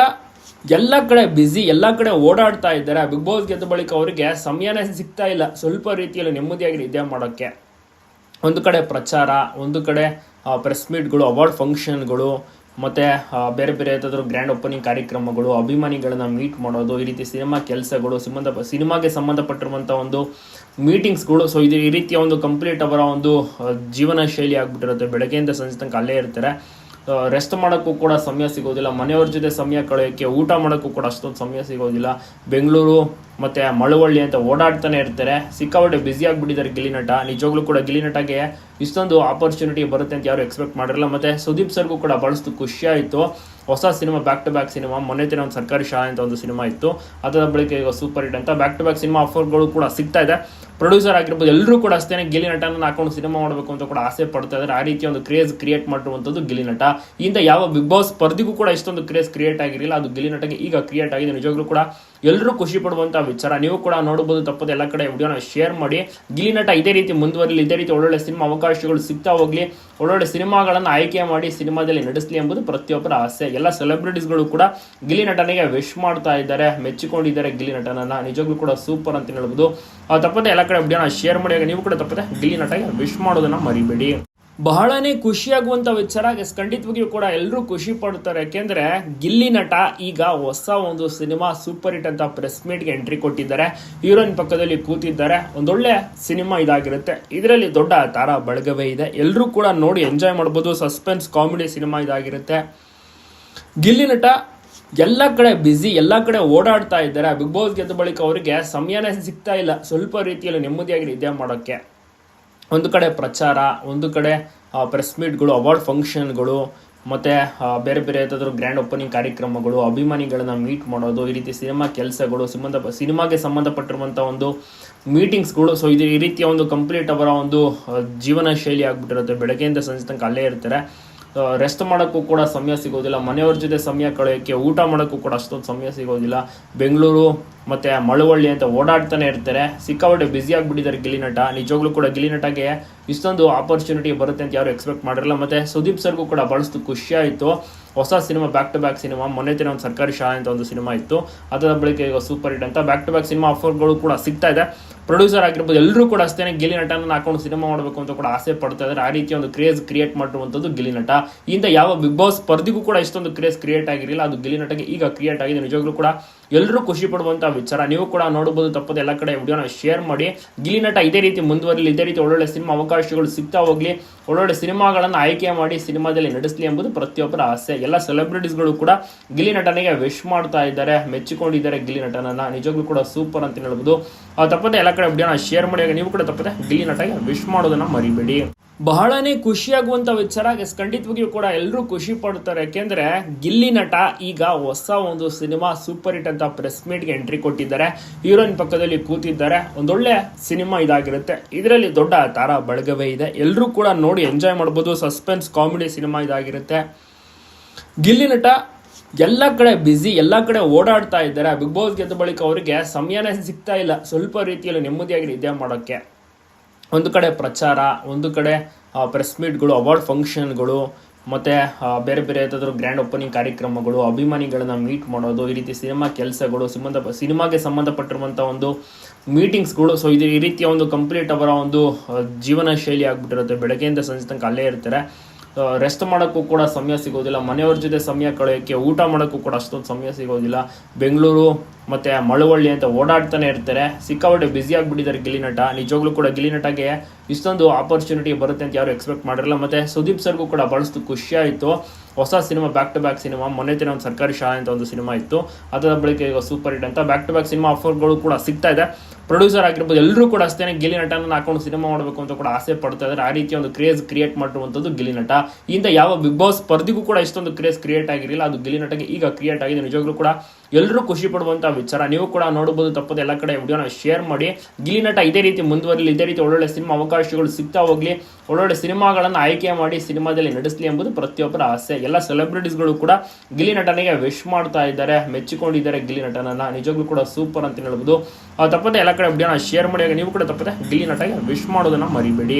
ಎಲ್ಲ ಕಡೆ ಬ್ಯುಸಿ ಎಲ್ಲ ಕಡೆ ಓಡಾಡ್ತಾ ಇದ್ದಾರೆ. ಬಿಗ್ ಬಾಸ್ ಗೆದ್ದ ಬಳಿಕ ಅವರಿಗೆ ಸಮಯನೇ ಸಿಗ್ತಾ ಇಲ್ಲ. ಸ್ವಲ್ಪ ರೀತಿಯಲ್ಲಿ ನೆಮ್ಮದಿಯಾಗಿ ನಿದ್ದೆ ಮಾಡೋಕ್ಕೆ. ಒಂದು ಕಡೆ ಪ್ರಚಾರ, ಒಂದು ಕಡೆ ಪ್ರೆಸ್ ಮೀಟ್ಗಳು ಅವಾರ್ಡ್ ಫಂಕ್ಷನ್ಗಳು ಮತ್ತು ಬೇರೆ ಬೇರೆ ಯಾವುದಾದ್ರೂ ಗ್ರ್ಯಾಂಡ್ ಓಪನಿಂಗ್ ಕಾರ್ಯಕ್ರಮಗಳು, ಅಭಿಮಾನಿಗಳನ್ನ ಮೀಟ್ ಮಾಡೋದು, ಈ ರೀತಿ ಸಿನಿಮಾ ಕೆಲಸಗಳು, ಸಂಬಂಧ, ಸಿನಿಮಾಗೆ ಸಂಬಂಧಪಟ್ಟಿರುವಂಥ ಒಂದು ಮೀಟಿಂಗ್ಸ್ಗಳು ಸೊ ಇದು ಈ ರೀತಿಯ ಒಂದು ಕಂಪ್ಲೀಟ್ ಅವರ ಒಂದು ಜೀವನ ಶೈಲಿ ಆಗ್ಬಿಟ್ಟಿರುತ್ತೆ. ಬೆಳಗ್ಗೆಯಿಂದ ಸಂಜೆ ತನಕ ಅಲ್ಲೇ ಇರ್ತಾರೆ. ರೆಸ್ಟ್ ಮಾಡೋಕ್ಕೂ ಕೂಡ ಸಮಯ ಸಿಗೋದಿಲ್ಲ. ಮನೆಯವ್ರ ಜೊತೆ ಸಮಯ ಕಳೆಯೋಕ್ಕೆ ಊಟ ಮಾಡೋಕ್ಕೂ ಕೂಡ ಅಷ್ಟೊಂದು ಸಮಯ ಸಿಗೋದಿಲ್ಲ. ಬೆಂಗಳೂರು ಮತ್ತು ಮಳವಳ್ಳಿ ಅಂತ ಓಡಾಡ್ತಾನೆ ಇರ್ತಾರೆ. ಸಿಕ್ಕಾಪಟ್ಟೆ ಬ್ಯುಸಿ ಆಗಿಬಿಟ್ಟಿದ್ದಾರೆ ಗಿಲಿನಟ ನಟ. ನಿಜವಾಗ್ಲೂ ಕೂಡ ಗಿಲಿನಟಗೆ ಇಷ್ಟೊಂದು ಆಪರ್ಚುನಿಟಿ ಬರುತ್ತೆ ಅಂತ ಯಾರು ಎಕ್ಸ್ಪೆಕ್ಟ್ ಮಾಡಿರಲ್ಲ. ಮತ್ತು ಸುದೀಪ್ ಸರ್ಗೂ ಕೂಡ ಬಳಸ್ತು ಖುಷಿಯಾಯಿತು ಹೊಸ cinema back to back cinema. ಮೊನ್ನೆ ದಿನ ಒಂದು ಸರ್ಕಾರಿ ಶಾಲೆ ಅಂತ ಒಂದು ಸಿನಿಮಾ ಇತ್ತು. ಅದರ ಬಳಿಕ ಈಗ ಸೂಪರ್ ಹಿಟ್ ಅಂತ ಬ್ಯಾಕ್ ಟು ಬ್ಯಾಕ್ ಸಿನಿಮಾ ಆಫರ್ಗಳು ಕೂಡ ಸಿಗ್ತಾ ಇದೆ. ಪ್ರೊಡ್ಯೂಸರ್ ಆಗಿರ್ಬೋದು ಎಲ್ಲರೂ ಕೂಡ ಅಷ್ಟೇ ಗಿಲಿ ನಟನ ಹಾಕೊಂಡು ಸಿನಿಮಾ ಮಾಡಬೇಕು ಅಂತ ಕೂಡ ಆಸೆ ಪಡ್ತಾ ಇದ್ದಾರೆ. ಆ ರೀತಿ ಒಂದು ಕ್ರೇಜ್ ಕ್ರಿಯೇಟ್ ಮಾಡಿರುವಂಥದ್ದು ಗಿಲಿ ನಟ. ಇಂದ ಯಾವ ಬಿಗ್ ಬಾಸ್ ಸ್ಪರ್ಧಿಗೂ ಕೂಡ ಇಷ್ಟೊಂದು ಕ್ರೇಜ್ ಕ್ರಿಯೇಟ್ ಆಗಿರಲಿಲ್ಲ. ಅದು ಗಿಲಿ ನಟಗೆ ಈಗ ಕ್ರಿಯೇಟ್ ಆಗಿದೆ. ನಿಜವಾಗ್ಲೂ ಕೂಡ ಎಲ್ಲರೂ ಖುಷಿ ಪಡುವಂತ ವಿಚಾರ. ನೀವು ಕೂಡ ನೋಡಬಹುದು, ತಪ್ಪದೆ ಎಲ್ಲ ಕಡೆ ವಿಡಿಯೋನ ಶೇರ್ ಮಾಡಿ. ಗಿಲಿ ನಟ ಇದೇ ರೀತಿ ಮುಂದುವರಿಲಿ, ಇದೇ ರೀತಿ ಒಳ್ಳೊಳ್ಳೆ ಸಿನಿಮಾ ಅವಕಾಶಗಳು ಸಿಗ್ತಾ ಹೋಗ್ಲಿ. ಒಳ್ಳೊಳ್ಳೆ ಸಿನಿಮಾಗಳನ್ನು ಆಯ್ಕೆ ಮಾಡಿ ಸಿನಿಮಾದಲ್ಲಿ ನಡೆಸಲಿ ಎಂಬುದು ಪ್ರತಿಯೊಬ್ಬರ ಆಸೆ. ಎಲ್ಲ ಸೆಲೆಬ್ರಿಟೀಸ್ಗಳು ಕೂಡ ಗಿಲಿ ನಟನಿಗೆ ವಿಶ್ ಮಾಡ್ತಾ ಇದ್ದಾರೆ, ಮೆಚ್ಚಿಕೊಂಡಿದ್ದಾರೆ ಗಿಲಿ ನಟನನ್ನ. ನಿಜವಾಗ್ಲೂ ಕೂಡ ಸೂಪರ್ ಅಂತ ಹೇಳ್ಬೋದು. ತಪ್ಪದೆ ಎಲ್ಲ ಕಡೆ ವಿಡಿಯೋನ ಶೇರ್ ಮಾಡಿ. ನೀವು ಕೂಡ ತಪ್ಪದೆ ಗಿಲಿ ನಟಗೆ ವಿಶ್ ಮಾಡೋದನ್ನ ಮರಿಬೇಡಿ. ಬಹಳನೇ ಖುಷಿಯಾಗುವಂತ ವಿಚಾರ ಖಂಡಿತವಾಗಿಯೂ ಕೂಡ ಎಲ್ಲರೂ ಖುಷಿ ಪಡ್ತಾರೆ. ಯಾಕೆಂದ್ರೆ ಗಿಲ್ಲಿ ನಟ ಈಗ ಹೊಸ ಒಂದು ಸಿನಿಮಾ ಸೂಪರ್ ಹಿಟ್ ಅಂತ ಪ್ರೆಸ್ ಮೀಟ್ಗೆ ಎಂಟ್ರಿ ಕೊಟ್ಟಿದ್ದಾರೆ. ಹೀರೋಯಿನ್ ಪಕ್ಕದಲ್ಲಿ ಕೂತಿದ್ದಾರೆ. ಒಂದೊಳ್ಳೆ ಸಿನಿಮಾ ಇದಾಗಿರುತ್ತೆ. ಇದರಲ್ಲಿ ದೊಡ್ಡ ತಾರಾ ಬಳಗವೇ ಇದೆ. ಎಲ್ಲರೂ ಕೂಡ ನೋಡಿ ಎಂಜಾಯ್ ಮಾಡ್ಬೋದು. ಸಸ್ಪೆನ್ಸ್ ಕಾಮಿಡಿ ಸಿನಿಮಾ ಇದಾಗಿರುತ್ತೆ. ಗಿಲ್ಲಿ ನಟ ಎಲ್ಲ ಕಡೆ ಬ್ಯುಸಿ ಎಲ್ಲ ಕಡೆ ಓಡಾಡ್ತಾ ಇದ್ದಾರೆ. ಬಿಗ್ ಬಾಸ್ ಗೆದ್ದ ಬಳಿಕ ಅವರಿಗೆ ಸಮಯನೇ ಸಿಗ್ತಾ ಇಲ್ಲ. ಸ್ವಲ್ಪ ರೀತಿಯಲ್ಲಿ ನೆಮ್ಮದಿಯಾಗಿ ನಿದ್ದೆ ಮಾಡೋಕ್ಕೆ. ಒಂದು ಕಡೆ ಪ್ರಚಾರ, ಒಂದು ಕಡೆ ಪ್ರೆಸ್ ಮೀಟ್ಗಳು ಅವಾರ್ಡ್ ಫಂಕ್ಷನ್ಗಳು ಮತ್ತು ಬೇರೆ ಬೇರೆ ಯಾವುದಾದ್ರೂ ಗ್ರ್ಯಾಂಡ್ ಓಪನಿಂಗ್ ಕಾರ್ಯಕ್ರಮಗಳು, ಅಭಿಮಾನಿಗಳನ್ನ ಮೀಟ್ ಮಾಡೋದು, ಈ ರೀತಿ ಸಿನಿಮಾ ಕೆಲಸಗಳು, ಸಂಬಂಧ ಸಿನಿಮಾಗೆ ಸಂಬಂಧಪಟ್ಟಿರುವಂಥ ಒಂದು ಮೀಟಿಂಗ್ಸ್ಗಳು ಸೊ ಇದು ಈ ರೀತಿಯ ಒಂದು ಕಂಪ್ಲೀಟ್ ಅವರ ಒಂದು ಜೀವನ ಶೈಲಿ ಆಗಿಬಿಟ್ಟಿರುತ್ತೆ. ಬೆಳಗ್ಗೆಯಿಂದ ಸಂಜೆ ತನಕ ಅಲ್ಲೇ ಇರ್ತಾರೆ. ರೆಸ್ಟ್ ಮಾಡೋಕ್ಕೂ ಕೂಡ ಸಮಯ ಸಿಗೋದಿಲ್ಲ. ಮನೆಯವ್ರ ಜೊತೆ ಸಮಯ ಕಳೆಯೋಕ್ಕೆ, ಊಟ ಮಾಡೋಕ್ಕೂ ಕೂಡ ಅಷ್ಟೊಂದು ಸಮಯ ಸಿಗೋದಿಲ್ಲ. ಬೆಂಗಳೂರು ಮತ್ತೆ ಮಳವಳ್ಳಿ ಅಂತ ಓಡಾಡ್ತಾನೆ ಇರ್ತಾರೆ. ಸಿಕ್ಕಾಪಟ್ಟೆ ಬ್ಯುಸಿ ಆಗಿಬಿಟ್ಟಿದ್ದಾರೆ ಗಿಲಿನಟ ನಟ. ನಿಜವಾಗ್ಲೂ ಕೂಡ ಗಿಲಿನಟಗೆ ಇಷ್ಟೊಂದು ಆಪರ್ಚುನಿಟಿ ಬರುತ್ತೆ ಅಂತ ಯಾರು ಎಕ್ಸ್ಪೆಕ್ಟ್ ಮಾಡಿರಲ್ಲ. ಮತ್ತೆ ಸುದೀಪ್ ಸರ್ಗೂ ಕೂಡ ಬಳಸ್ತು ಖುಷಿ ಆಯಿತು. ಹೊಸ cinema back to back cinema. ಮೊನ್ನೆ ದಿನ ಒಂದು ಸರ್ಕಾರಿ ಶಾಲೆ ಅಂತ ಒಂದು ಸಿನಿಮಾ ಇತ್ತು. ಅದರ ಬಳಿಕ ಈಗ ಸೂಪರ್ ಹಿಟ್ ಅಂತ ಬ್ಯಾಕ್ ಟು ಬ್ಯಾಕ್ ಸಿನಿಮಾ ಆಫರ್ಗಳು ಕೂಡ ಸಿಗ್ತಾ ಇದೆ. ಪ್ರೊಡ್ಯೂಸರ್ ಆಗಿರ್ಬೋದು ಎಲ್ಲರೂ ಕೂಡ ಅಷ್ಟೇ ಗಿಲಿ ನಟನ ಹಾಕೊಂಡು ಸಿನಿಮಾ ಮಾಡಬೇಕು ಅಂತ ಕೂಡ ಆಸೆ ಪಡ್ತಾ ಇದ್ದಾರೆ. ಆ ರೀತಿ ಒಂದು ಕ್ರೇಜ್ ಕ್ರಿಯೇಟ್ ಮಾಡಿರುವಂಥದ್ದು ಗಿಲಿ ನಟ. ಇಂದ ಯಾವ ಬಿಗ್ ಬಾಸ್ ಸ್ಪರ್ಧಿಗೂ ಕೂಡ ಇಷ್ಟೊಂದು ಕ್ರೇಜ್ ಕ್ರಿಯೇಟ್ ಆಗಿರಲಿಲ್ಲ. ಅದು ಗಿಲಿ ನಟಗೆ ಈಗ ಕ್ರಿಯೇಟ್ ಆಗಿದೆ. ನಿಜವಾಗ್ಲೂ ಕೂಡ ಎಲ್ಲರೂ ಖುಷಿ ಪಡುವಂತಹ ವಿಚಾರ. ನೀವು ಕೂಡ ನೋಡಬಹುದು, ತಪ್ಪದೆ ಎಲ್ಲ ಕಡೆ ವಿಡಿಯೋನ ಶೇರ್ ಮಾಡಿ. ಗಿಲ್ಲಿ ನಟ ಇದೇ ರೀತಿ ಮುಂದುವರಲಿ, ಇದೇ ರೀತಿ ಒಳ್ಳೊಳ್ಳೆ ಸಿನಿಮಾ ಅವಕಾಶಗಳು ಸಿಗ್ತಾ ಹೋಗ್ಲಿ, ಒಳ್ಳೊಳ್ಳೆ ಸಿನಿಮಾಗಳನ್ನು ಆಯ್ಕೆ ಮಾಡಿ ಸಿನಿಮಾದಲ್ಲಿ ನಡೆಸಲಿ ಎಂಬುದು ಪ್ರತಿಯೊಬ್ಬರ ಆಸೆ. ಎಲ್ಲ ಸೆಲೆಬ್ರಿಟೀಸ್ಗಳು ಕೂಡ ಗಿಲ್ಲಿ ನಟನಿಗೆ ವಿಶ್ ಮಾಡ್ತಾ ಇದ್ದಾರೆ, ಮೆಚ್ಚಿಕೊಂಡಿದ್ದಾರೆ ಗಿಲ್ಲಿ ನಟನನ್ನ. ನಿಜವಾಗ್ಲೂ ಕೂಡ ಸೂಪರ್ ಅಂತ ಹೇಳ್ಬೋದು. ತಪ್ಪದೆ ಎಲ್ಲ ಕಡೆ ವಿಡಿಯೋನ ಶೇರ್ ಮಾಡಿ ನೀವು ಕೂಡ ತಪ್ಪದೆ ಗಿಲ್ಲಿ ನಟಗೆ ವಿಶ್ ಮಾಡೋದನ್ನ ಮರಿಬೇಡಿ. ಬಹಳನೇ ಖುಷಿಯಾಗುವಂತ ವಿಚಾರ ಖಂಡಿತವಾಗಿಯೂ ಕೂಡ ಎಲ್ಲರೂ ಖುಷಿ ಪಡ್ತಾರೆ. ಯಾಕೆಂದ್ರೆ ಗಿಲ್ಲಿ ನಟ ಈಗ ಹೊಸ ಒಂದು ಸಿನಿಮಾ ಸೂಪರ್ ಹಿಟ್ ಅಂತ ಪ್ರೆಸ್ ಮೀಟ್ಗೆ ಎಂಟ್ರಿ ಕೊಟ್ಟಿದ್ದಾರೆ. ಹೀರೋಯಿನ್ ಪಕ್ಕದಲ್ಲಿ ಕೂತಿದ್ದಾರೆ. ಒಂದೊಳ್ಳೆ ಸಿನಿಮಾ ಇದಾಗಿರುತ್ತೆ. ಇದರಲ್ಲಿ ದೊಡ್ಡ ತಾರಾ ಬಳಗವೇ ಇದೆ. ಎಲ್ಲರೂ ಕೂಡ ನೋಡಿ ಎಂಜಾಯ್ ಮಾಡ್ಬೋದು. ಸಸ್ಪೆನ್ಸ್, ಕಾಮಿಡಿ ಸಿನಿಮಾ ಇದಾಗಿರುತ್ತೆ. ಗಿಲ್ಲಿ ನಟ ಎಲ್ಲ ಕಡೆ ಬ್ಯುಸಿ ಎಲ್ಲ ಕಡೆ ಓಡಾಡ್ತಾ ಇದ್ದಾರೆ. ಬಿಗ್ ಬಾಸ್ ಗೆದ್ದ ಬಳಿಕ ಅವರಿಗೆ ಸಮಯನೇ ಸಿಗ್ತಾ ಇಲ್ಲ. ಸ್ವಲ್ಪ ರೀತಿಯಲ್ಲಿ ನೆಮ್ಮದಿಯಾಗಿ ನಿದ್ದೆ ಮಾಡೋಕ್ಕೆ. ಒಂದು ಕಡೆ ಪ್ರಚಾರ, ಒಂದು ಕಡೆ ಪ್ರೆಸ್ ಮೀಟ್ಗಳು ಅವಾರ್ಡ್ ಫಂಕ್ಷನ್ಗಳು ಮತ್ತು ಬೇರೆ ಬೇರೆ ಯಾವುದಾದ್ರೂ ಗ್ರ್ಯಾಂಡ್ ಓಪನಿಂಗ್ ಕಾರ್ಯಕ್ರಮಗಳು, ಅಭಿಮಾನಿಗಳನ್ನ ಮೀಟ್ ಮಾಡೋದು, ಈ ರೀತಿ ಸಿನಿಮಾ ಕೆಲಸಗಳು, ಸಂಬಂಧ, ಸಿನಿಮಾಗೆ ಸಂಬಂಧಪಟ್ಟಿರುವಂಥ ಒಂದು ಮೀಟಿಂಗ್ಸ್ಗಳು ಸೊ ಇದು ಈ ರೀತಿಯ ಒಂದು ಕಂಪ್ಲೀಟ್ ಅವರ ಒಂದು ಜೀವನ ಶೈಲಿ ಆಗಿಬಿಟ್ಟಿರುತ್ತೆ. ಬೆಳಗ್ಗೆಯಿಂದ ಸಂಜೆ ತನಕ ಅಲ್ಲೇ ಇರ್ತಾರೆ. ರೆಸ್ಟ್ ಮಾಡೋಕ್ಕೂ ಕೂಡ ಸಮಯ ಸಿಗೋದಿಲ್ಲ. ಮನೆಯವ್ರ ಜೊತೆ ಸಮಯ ಕಳೆಯೋಕ್ಕೆ ಊಟ ಮಾಡೋಕ್ಕೂ ಕೂಡ ಅಷ್ಟೊಂದು ಸಮಯ ಸಿಗೋದಿಲ್ಲ. ಬೆಂಗಳೂರು ಮತ್ತು ಮಳವಳ್ಳಿ ಅಂತ ಓಡಾಡ್ತಾನೆ ಇರ್ತಾರೆ. ಸಿಕ್ಕಾಪಟ್ಟೆ ಬ್ಯುಸಿ ಆಗಿಬಿಟ್ಟಿದ್ದಾರೆ ಗಿಲಿನಟ ನಟ. ನಿಜವಾಗ್ಲೂ ಕೂಡ ಗಿಲಿನಟಗೆ ಇಷ್ಟೊಂದು ಆಪರ್ಚುನಿಟಿ ಬರುತ್ತೆ ಅಂತ ಯಾರು ಎಕ್ಸ್ಪೆಕ್ಟ್ ಮಾಡಿರಲ್ಲ. ಮತ್ತು ಸುದೀಪ್ ಸರ್ಗೂ ಕೂಡ ಭಾಳಷ್ಟು ಖುಷಿಯಾಯಿತು ಹೊಸ cinema back to back cinema. ಮೊನ್ನೆ ದಿನ ಒಂದು ಸರ್ಕಾರಿ ಶಾಲೆ ಅಂತ ಒಂದು ಸಿನಿಮಾ ಇತ್ತು. ಅದರ ಬಳಿಕ ಈಗ ಸೂಪರ್ ಹಿಟ್ ಅಂತ ಬ್ಯಾಕ್ ಟು ಬ್ಯಾಕ್ ಸಿನಿಮಾ ಆಫರ್ಗಳು ಕೂಡ ಸಿಗ್ತಾ ಇದೆ. ಪ್ರೊಡ್ಯೂಸರ್ ಆಗಿರ್ಬೋದು ಎಲ್ಲರೂ ಕೂಡ ಅಷ್ಟೇ ಗಿಲಿ ನಟನ ಹಾಕೊಂಡು ಸಿನಿಮಾ ಮಾಡಬೇಕು ಅಂತ ಕೂಡ ಆಸೆ ಪಡ್ತಾ ಇದ್ದಾರೆ. ಆ ರೀತಿ ಒಂದು ಕ್ರೇಜ್ ಕ್ರಿಯೇಟ್ ಮಾಡಿರುವಂಥದ್ದು ಗಿಲಿ ನಟ. ಇಂದ ಯಾವ ಬಿಗ್ ಬಾಸ್ ಸ್ಪರ್ಧಿಗೂ ಕೂಡ ಇಷ್ಟೊಂದು ಕ್ರೇಜ್ ಕ್ರಿಯೇಟ್ ಆಗಿರಲಿಲ್ಲ. ಅದು ಗಿಲಿ ನಟಗೆ ಈಗ ಕ್ರಿಯೇಟ್ ಆಗಿದೆ. ನಿಜವಾಗ್ಲೂ ಕೂಡ ಎಲ್ಲರೂ ಖುಷಿ ಪಡುವಂತಹ ವಿಚಾರ. ನೀವು ಕೂಡ ನೋಡಬಹುದು, ತಪ್ಪದೆ ಎಲ್ಲ ಕಡೆ ವಿಡಿಯೋನ ಶೇರ್ ಮಾಡಿ. ಗಿಲ್ಲಿ ನಟ ಇದೇ ರೀತಿ ಮುಂದುವರಲಿ, ಇದೇ ರೀತಿ ಒಳ್ಳೊಳ್ಳೆ ಸಿನಿಮಾ ಅವಕಾಶಗಳು ಸಿಗ್ತಾ ಹೋಗ್ಲಿ. ಒಳ್ಳೊಳ್ಳೆ ಸಿನಿಮಾಗಳನ್ನು ಆಯ್ಕೆ ಮಾಡಿ ಸಿನಿಮಾದಲ್ಲಿ ನಡೆಸಲಿ ಎಂಬುದು ಪ್ರತಿಯೊಬ್ಬರ ಆಸೆ. ಎಲ್ಲ ಸೆಲೆಬ್ರಿಟೀಸ್ಗಳು ಕೂಡ ಗಿಲ್ಲಿ ನಟನಿಗೆ ವಿಶ್ ಮಾಡ್ತಾ ಇದ್ದಾರೆ, ಮೆಚ್ಚಿಕೊಂಡಿದ್ದಾರೆ ಗಿಲ್ಲಿ ನಟನನ್ನ. ನಿಜವಾಗ್ಲೂ ಕೂಡ ಸೂಪರ್ ಅಂತ ಹೇಳ್ಬೋದು. ತಪ್ಪದೆ ಎಲ್ಲ ಕಡೆ ವಿಡಿಯೋನ ಶೇರ್ ಮಾಡಿ. ನೀವು ಕೂಡ ತಪ್ಪದೆ ಗಿಲ್ಲಿ ನಟಗೆ ವಿಶ್ ಮಾಡೋದನ್ನ ಮರಿಬೇಡಿ.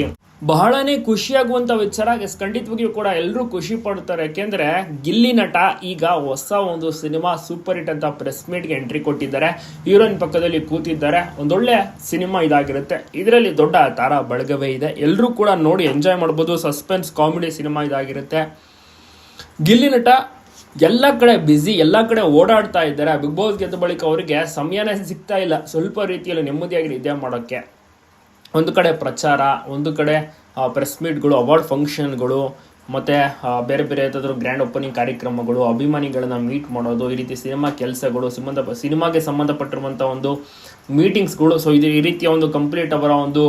ಬಹಳನೇ ಖುಷಿಯಾಗುವಂತ ವಿಚಾರ. ಖಂಡಿತವಾಗಿಯೂ ಕೂಡ ಎಲ್ಲರೂ ಖುಷಿ ಪಡ್ತಾರೆ. ಯಾಕೆಂದ್ರೆ ಗಿಲ್ಲಿ ನಟ ಈಗ ಹೊಸ ಒಂದು ಸಿನಿಮಾ ಸೂಪರ್ ಹಿಟ್ ಅಂತ ಪ್ರೆಸ್ ಮೀಟ್ಗೆ ಎಂಟ್ರಿ ಕೊಟ್ಟಿದ್ದಾರೆ. ಹೀರೋಯಿನ್ ಪಕ್ಕದಲ್ಲಿ ಕೂತಿದ್ದಾರೆ. ಒಂದೊಳ್ಳೆ ಸಿನಿಮಾ ಇದಾಗಿರುತ್ತೆ. ಇದರಲ್ಲಿ ದೊಡ್ಡ ತಾರಾ ಬಳಗವೇ ಇದೆ. ಎಲ್ಲರೂ ಕೂಡ ನೋಡಿ ಎಂಜಾಯ್ ಮಾಡ್ಬೋದು. ಸಸ್ಪೆನ್ಸ್ ಕಾಮಿಡಿ ಸಿನಿಮಾ ಇದಾಗಿರುತ್ತೆ. ಗಿಲ್ಲಿ ನಟ ಎಲ್ಲ ಕಡೆ ಬ್ಯುಸಿ ಎಲ್ಲ ಕಡೆ ಓಡಾಡ್ತಾ ಇದ್ದಾರೆ. ಬಿಗ್ ಬಾಸ್ ಗೆದ್ದ ಬಳಿಕ ಅವರಿಗೆ ಸಮಯನೇ ಸಿಗ್ತಾ ಇಲ್ಲ. ಸ್ವಲ್ಪ ರೀತಿಯಲ್ಲಿ ನೆಮ್ಮದಿಯಾಗಿ ನಿದ್ದೆ ಮಾಡೋಕ್ಕೆ. ಒಂದು ಕಡೆ ಪ್ರಚಾರ, ಒಂದು ಕಡೆ ಪ್ರೆಸ್ ಮೀಟ್ಗಳು ಅವಾರ್ಡ್ ಫಂಕ್ಷನ್ಗಳು ಮತ್ತೆ ಬೇರೆ ಬೇರೆ ಯಾವ್ದಾದ್ರು ಗ್ರ್ಯಾಂಡ್ ಓಪನಿಂಗ್ ಕಾರ್ಯಕ್ರಮಗಳು, ಅಭಿಮಾನಿಗಳನ್ನ ಮೀಟ್ ಮಾಡೋದು, ಈ ರೀತಿ ಸಿನಿಮಾ ಕೆಲಸಗಳು, ಸಂಬಂಧ, ಸಿನಿಮಾಗೆ ಸಂಬಂಧಪಟ್ಟಿರುವಂಥ ಒಂದು ಮೀಟಿಂಗ್ಸ್ಗಳು ಸೊ ಇದು ಈ ರೀತಿಯ ಒಂದು ಕಂಪ್ಲೀಟ್ ಅವರ ಒಂದು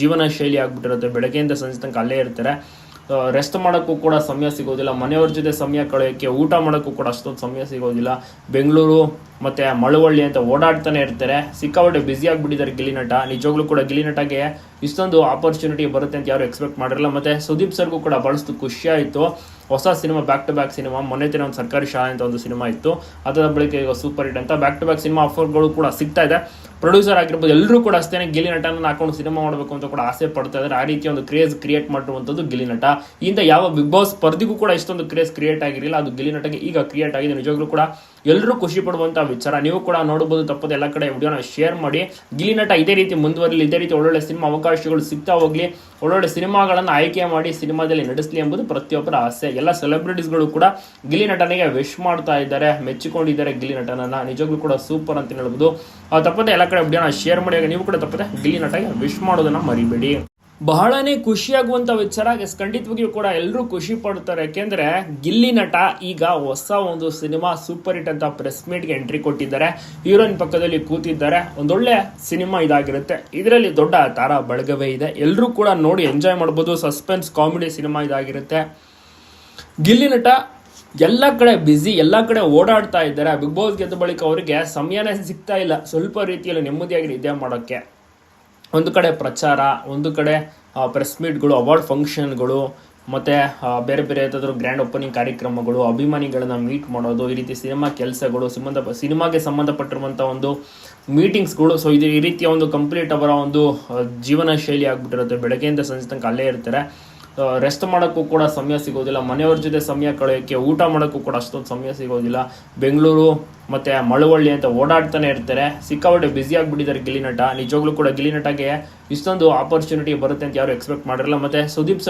ಜೀವನ ಶೈಲಿ ಆಗಿಬಿಟ್ಟಿರುತ್ತೆ. ಬೆಳಗ್ಗೆಯಿಂದ ಸಂಜೆ ತನಕ ಅಲ್ಲೇ ಇರ್ತಾರೆ. ರೆಸ್ಟ್ ಮಾಡೋಕ್ಕೂ ಕೂಡ ಸಮಯ ಸಿಗೋದಿಲ್ಲ. ಮನೆಯವ್ರ ಜೊತೆ ಸಮಯ ಕಳೆಯೋಕ್ಕೆ ಊಟ ಮಾಡೋಕ್ಕೂ ಕೂಡ ಅಷ್ಟೊಂದು ಸಮಯ ಸಿಗೋದಿಲ್ಲ. ಬೆಂಗಳೂರು ಮತ್ತೆ ಮಳವಳ್ಳಿ ಅಂತ ಓಡಾಡ್ತಾನೆ ಇರ್ತಾರೆ. ಸಿಕ್ಕಾಪಟ್ಟೆ ಬ್ಯುಸಿ ಆಗಿಬಿಟ್ಟಿದ್ದಾರೆ ಗಿಲಿನಟ ನಟ. ನಿಜವಾಗ್ಲೂ ಕೂಡ ಗಿಲಿನಟಗೆ ಇಷ್ಟೊಂದು ಆಪರ್ಚುನಿಟಿ ಬರುತ್ತೆ ಅಂತ ಯಾರು ಎಕ್ಸ್ಪೆಕ್ಟ್ ಮಾಡಿರಲ್ಲ. ಮತ್ತೆ ಸುದೀಪ್ ಸರ್ಗೂ ಕೂಡ ಬಳಸ್ತು ಖುಷಿ ಆಯಿತು. ಹೊಸ cinema back to back cinema. ಮೊನ್ನೆ ದಿನ ಒಂದು ಸರ್ಕಾರಿ ಶಾಲೆ ಅಂತ ಒಂದು ಸಿನಿಮಾ ಇತ್ತು. ಅದರ ಬಳಿಕ ಈಗ ಸೂಪರ್ ಹಿಟ್ ಅಂತ ಬ್ಯಾಕ್ ಟು ಬ್ಯಾಕ್ ಸಿನಿಮಾ ಆಫರ್ಗಳು ಕೂಡ ಸಿಗ್ತಾ ಇದೆ. ಪ್ರೊಡ್ಯೂಸರ್ ಆಗಿರ್ಬೋದು ಎಲ್ಲರೂ ಕೂಡ ಅಷ್ಟೇ ಗಿಲಿ ನಟನ ಹಾಕೊಂಡು ಸಿನಿಮಾ ಮಾಡಬೇಕು ಅಂತ ಕೂಡ ಆಸೆ ಪಡ್ತಾ ಇದ್ದಾರೆ. ಆ ರೀತಿ ಒಂದು ಕ್ರೇಜ್ ಕ್ರಿಯೇಟ್ ಮಾಡಿರುವಂಥದ್ದು ಗಿಲಿ ನಟ. ಇಂದ ಯಾವ ಬಿಗ್ ಬಾಸ್ ಸ್ಪರ್ಧಿಗೂ ಕೂಡ ಇಷ್ಟೊಂದು ಕ್ರೇಜ್ ಕ್ರಿಯೇಟ್ ಆಗಿರಲಿಲ್ಲ. ಅದು ಗಿಲಿ ಈಗ ಕ್ರಿಯೇಟ್ ಆಗಿದೆ. ನಿಜವಾಗ್ಲೂ ಕೂಡ ಎಲ್ಲರೂ ಖುಷಿ ಪಡುವಂತ ವಿಚಾರ. ನೀವು ಕೂಡ ನೋಡಬಹುದು, ತಪ್ಪದೆ ಎಲ್ಲ ಕಡೆ ವಿಡಿಯೋನ ಶೇರ್ ಮಾಡಿ. ಗಿಲ್ಲಿ ನಟ ಇದೇ ರೀತಿ ಮುಂದುವರಲಿ, ಇದೇ ರೀತಿ ಒಳ್ಳೊಳ್ಳೆ ಸಿನಿಮಾ ಅವಕಾಶಗಳು ಸಿಗ್ತಾ ಹೋಗ್ಲಿ. ಒಳ್ಳೊಳ್ಳೆ ಸಿನಿಮಾಗಳನ್ನು ಆಯ್ಕೆ ಮಾಡಿ ಸಿನಿಮಾದಲ್ಲಿ ನಡೆಸಲಿ ಎಂಬುದು ಪ್ರತಿಯೊಬ್ಬರ ಆಸೆ. ಎಲ್ಲ ಸೆಲೆಬ್ರಿಟೀಸ್ಗಳು ಕೂಡ ಗಿಲಿ ನಟನಿಗೆ ವಿಶ್ ಮಾಡ್ತಾ ಇದ್ದಾರೆ, ಮೆಚ್ಚಿಕೊಂಡಿದ್ದಾರೆ ಗಿಲಿ ನಟನನ್ನ. ನಿಜವಾಗ್ಲೂ ಕೂಡ ಸೂಪರ್ ಅಂತ ಹೇಳ್ಬೋದು. ತಪ್ಪದೆ ಎಲ್ಲ ಕಡೆ ವಿಡಿಯೋನ ಶೇರ್ ಮಾಡಿ. ನೀವು ಕೂಡ ತಪ್ಪದೆ ಗಿಲಿ ನಟಗೆ ವಿಶ್ ಮಾಡೋದನ್ನ ಮರಿಬೇಡಿ. ಬಹಳನೇ ಖುಷಿಯಾಗುವಂಥ ವಿಚಾರ. ಎಸ್, ಖಂಡಿತವಾಗಿಯೂ ಕೂಡ ಎಲ್ಲರೂ ಖುಷಿ ಪಡ್ತಾರೆ. ಯಾಕೆಂದರೆ ಗಿಲ್ಲಿ ನಟ ಈಗ ಹೊಸ ಒಂದು ಸಿನಿಮಾ ಸೂಪರ್ ಹಿಟ್ ಅಂತ ಪ್ರೆಸ್ ಮೀಟ್ಗೆ ಎಂಟ್ರಿ ಕೊಟ್ಟಿದ್ದಾರೆ. ಹೀರೋಯಿನ್ ಪಕ್ಕದಲ್ಲಿ ಕೂತಿದ್ದಾರೆ. ಒಂದೊಳ್ಳೆ ಸಿನಿಮಾ ಇದಾಗಿರುತ್ತೆ. ಇದರಲ್ಲಿ ದೊಡ್ಡ ತಾರಾ ಬಳಗವೇ ಇದೆ. ಎಲ್ಲರೂ ಕೂಡ ನೋಡಿ ಎಂಜಾಯ್ ಮಾಡ್ಬೋದು. ಸಸ್ಪೆನ್ಸ್, ಕಾಮಿಡಿ ಸಿನಿಮಾ ಇದಾಗಿರುತ್ತೆ. ಗಿಲ್ಲಿ ನಟ ಎಲ್ಲ ಕಡೆ ಬ್ಯುಸಿ, ಎಲ್ಲ ಕಡೆ ಓಡಾಡ್ತಾ ಇದ್ದಾರೆ. ಬಿಗ್ ಬಾಸ್ ಗೆದ್ದ ಬಳಿಕ ಅವರಿಗೆ ಸಮಯನೇ ಸಿಗ್ತಾ ಇಲ್ಲ. ಸ್ವಲ್ಪ ರೀತಿಯಲ್ಲಿ ನೆಮ್ಮದಿಯಾಗಿ ನಿದ್ದೆ ಮಾಡೋಕ್ಕೆ. ಒಂದು ಕಡೆ ಪ್ರಚಾರ, ಒಂದು ಕಡೆ ಪ್ರೆಸ್ ಮೀಟ್ಗಳು ಅವಾರ್ಡ್ ಫಂಕ್ಷನ್ಗಳು ಮತ್ತು ಬೇರೆ ಬೇರೆ ಯಾವುದಾದ್ರು ಗ್ರ್ಯಾಂಡ್ ಓಪನಿಂಗ್ ಕಾರ್ಯಕ್ರಮಗಳು, ಅಭಿಮಾನಿಗಳನ್ನ ಮೀಟ್ ಮಾಡೋದು, ಈ ರೀತಿ ಸಿನಿಮಾ ಕೆಲಸಗಳು, ಸಂಬಂಧ ಸಿನಿಮಾಗೆ ಸಂಬಂಧಪಟ್ಟಿರುವಂಥ ಒಂದು ಮೀಟಿಂಗ್ಸ್ಗಳು ಸೊ ಇದು ಈ ರೀತಿಯ ಒಂದು ಕಂಪ್ಲೀಟ್ ಅವರ ಒಂದು ಜೀವನ ಶೈಲಿ ಆಗಿಬಿಟ್ಟಿರುತ್ತೆ. ಬೆಳಗ್ಗೆಯಿಂದ ಸಂಜೆ ತನಕ ಅಲ್ಲೇ ಇರ್ತಾರೆ. ರೆಸ್ಟ್ ಮಾಡೋಕ್ಕೂ ಕೂಡ ಸಮಯ ಸಿಗೋದಿಲ್ಲ. ಮನೆಯವ್ರ ಜೊತೆ ಸಮಯ ಕಳೆಯೋಕ್ಕೆ ಊಟ ಮಾಡೋಕ್ಕೂ ಕೂಡ ಅಷ್ಟೊಂದು ಸಮಯ ಸಿಗೋದಿಲ್ಲ. ಬೆಂಗಳೂರು ಮತ್ತೆ ಮಳವಳ್ಳಿ ಅಂತ ಓಡಾಡ್ತಾನೆ ಇರ್ತಾರೆ. ಸಿಕ್ಕಾಪಟ್ಟೆ ಬ್ಯುಸಿ ಆಗಿಬಿಟ್ಟಿದ್ದಾರೆ ಗಿಲಿನಟ ನಟ. ನಿಜವಾಗ್ಲೂ ಕೂಡ ಗಿಲಿನಟಗೆ ಇಷ್ಟೊಂದು ಆಪರ್ಚುನಿಟಿ ಬರುತ್ತೆ ಅಂತ ಯಾರು ಎಕ್ಸ್ಪೆಕ್ಟ್ ಮಾಡಿರಲ್ಲ. ಮತ್ತೆ ಸುದೀಪ್ ಸರ್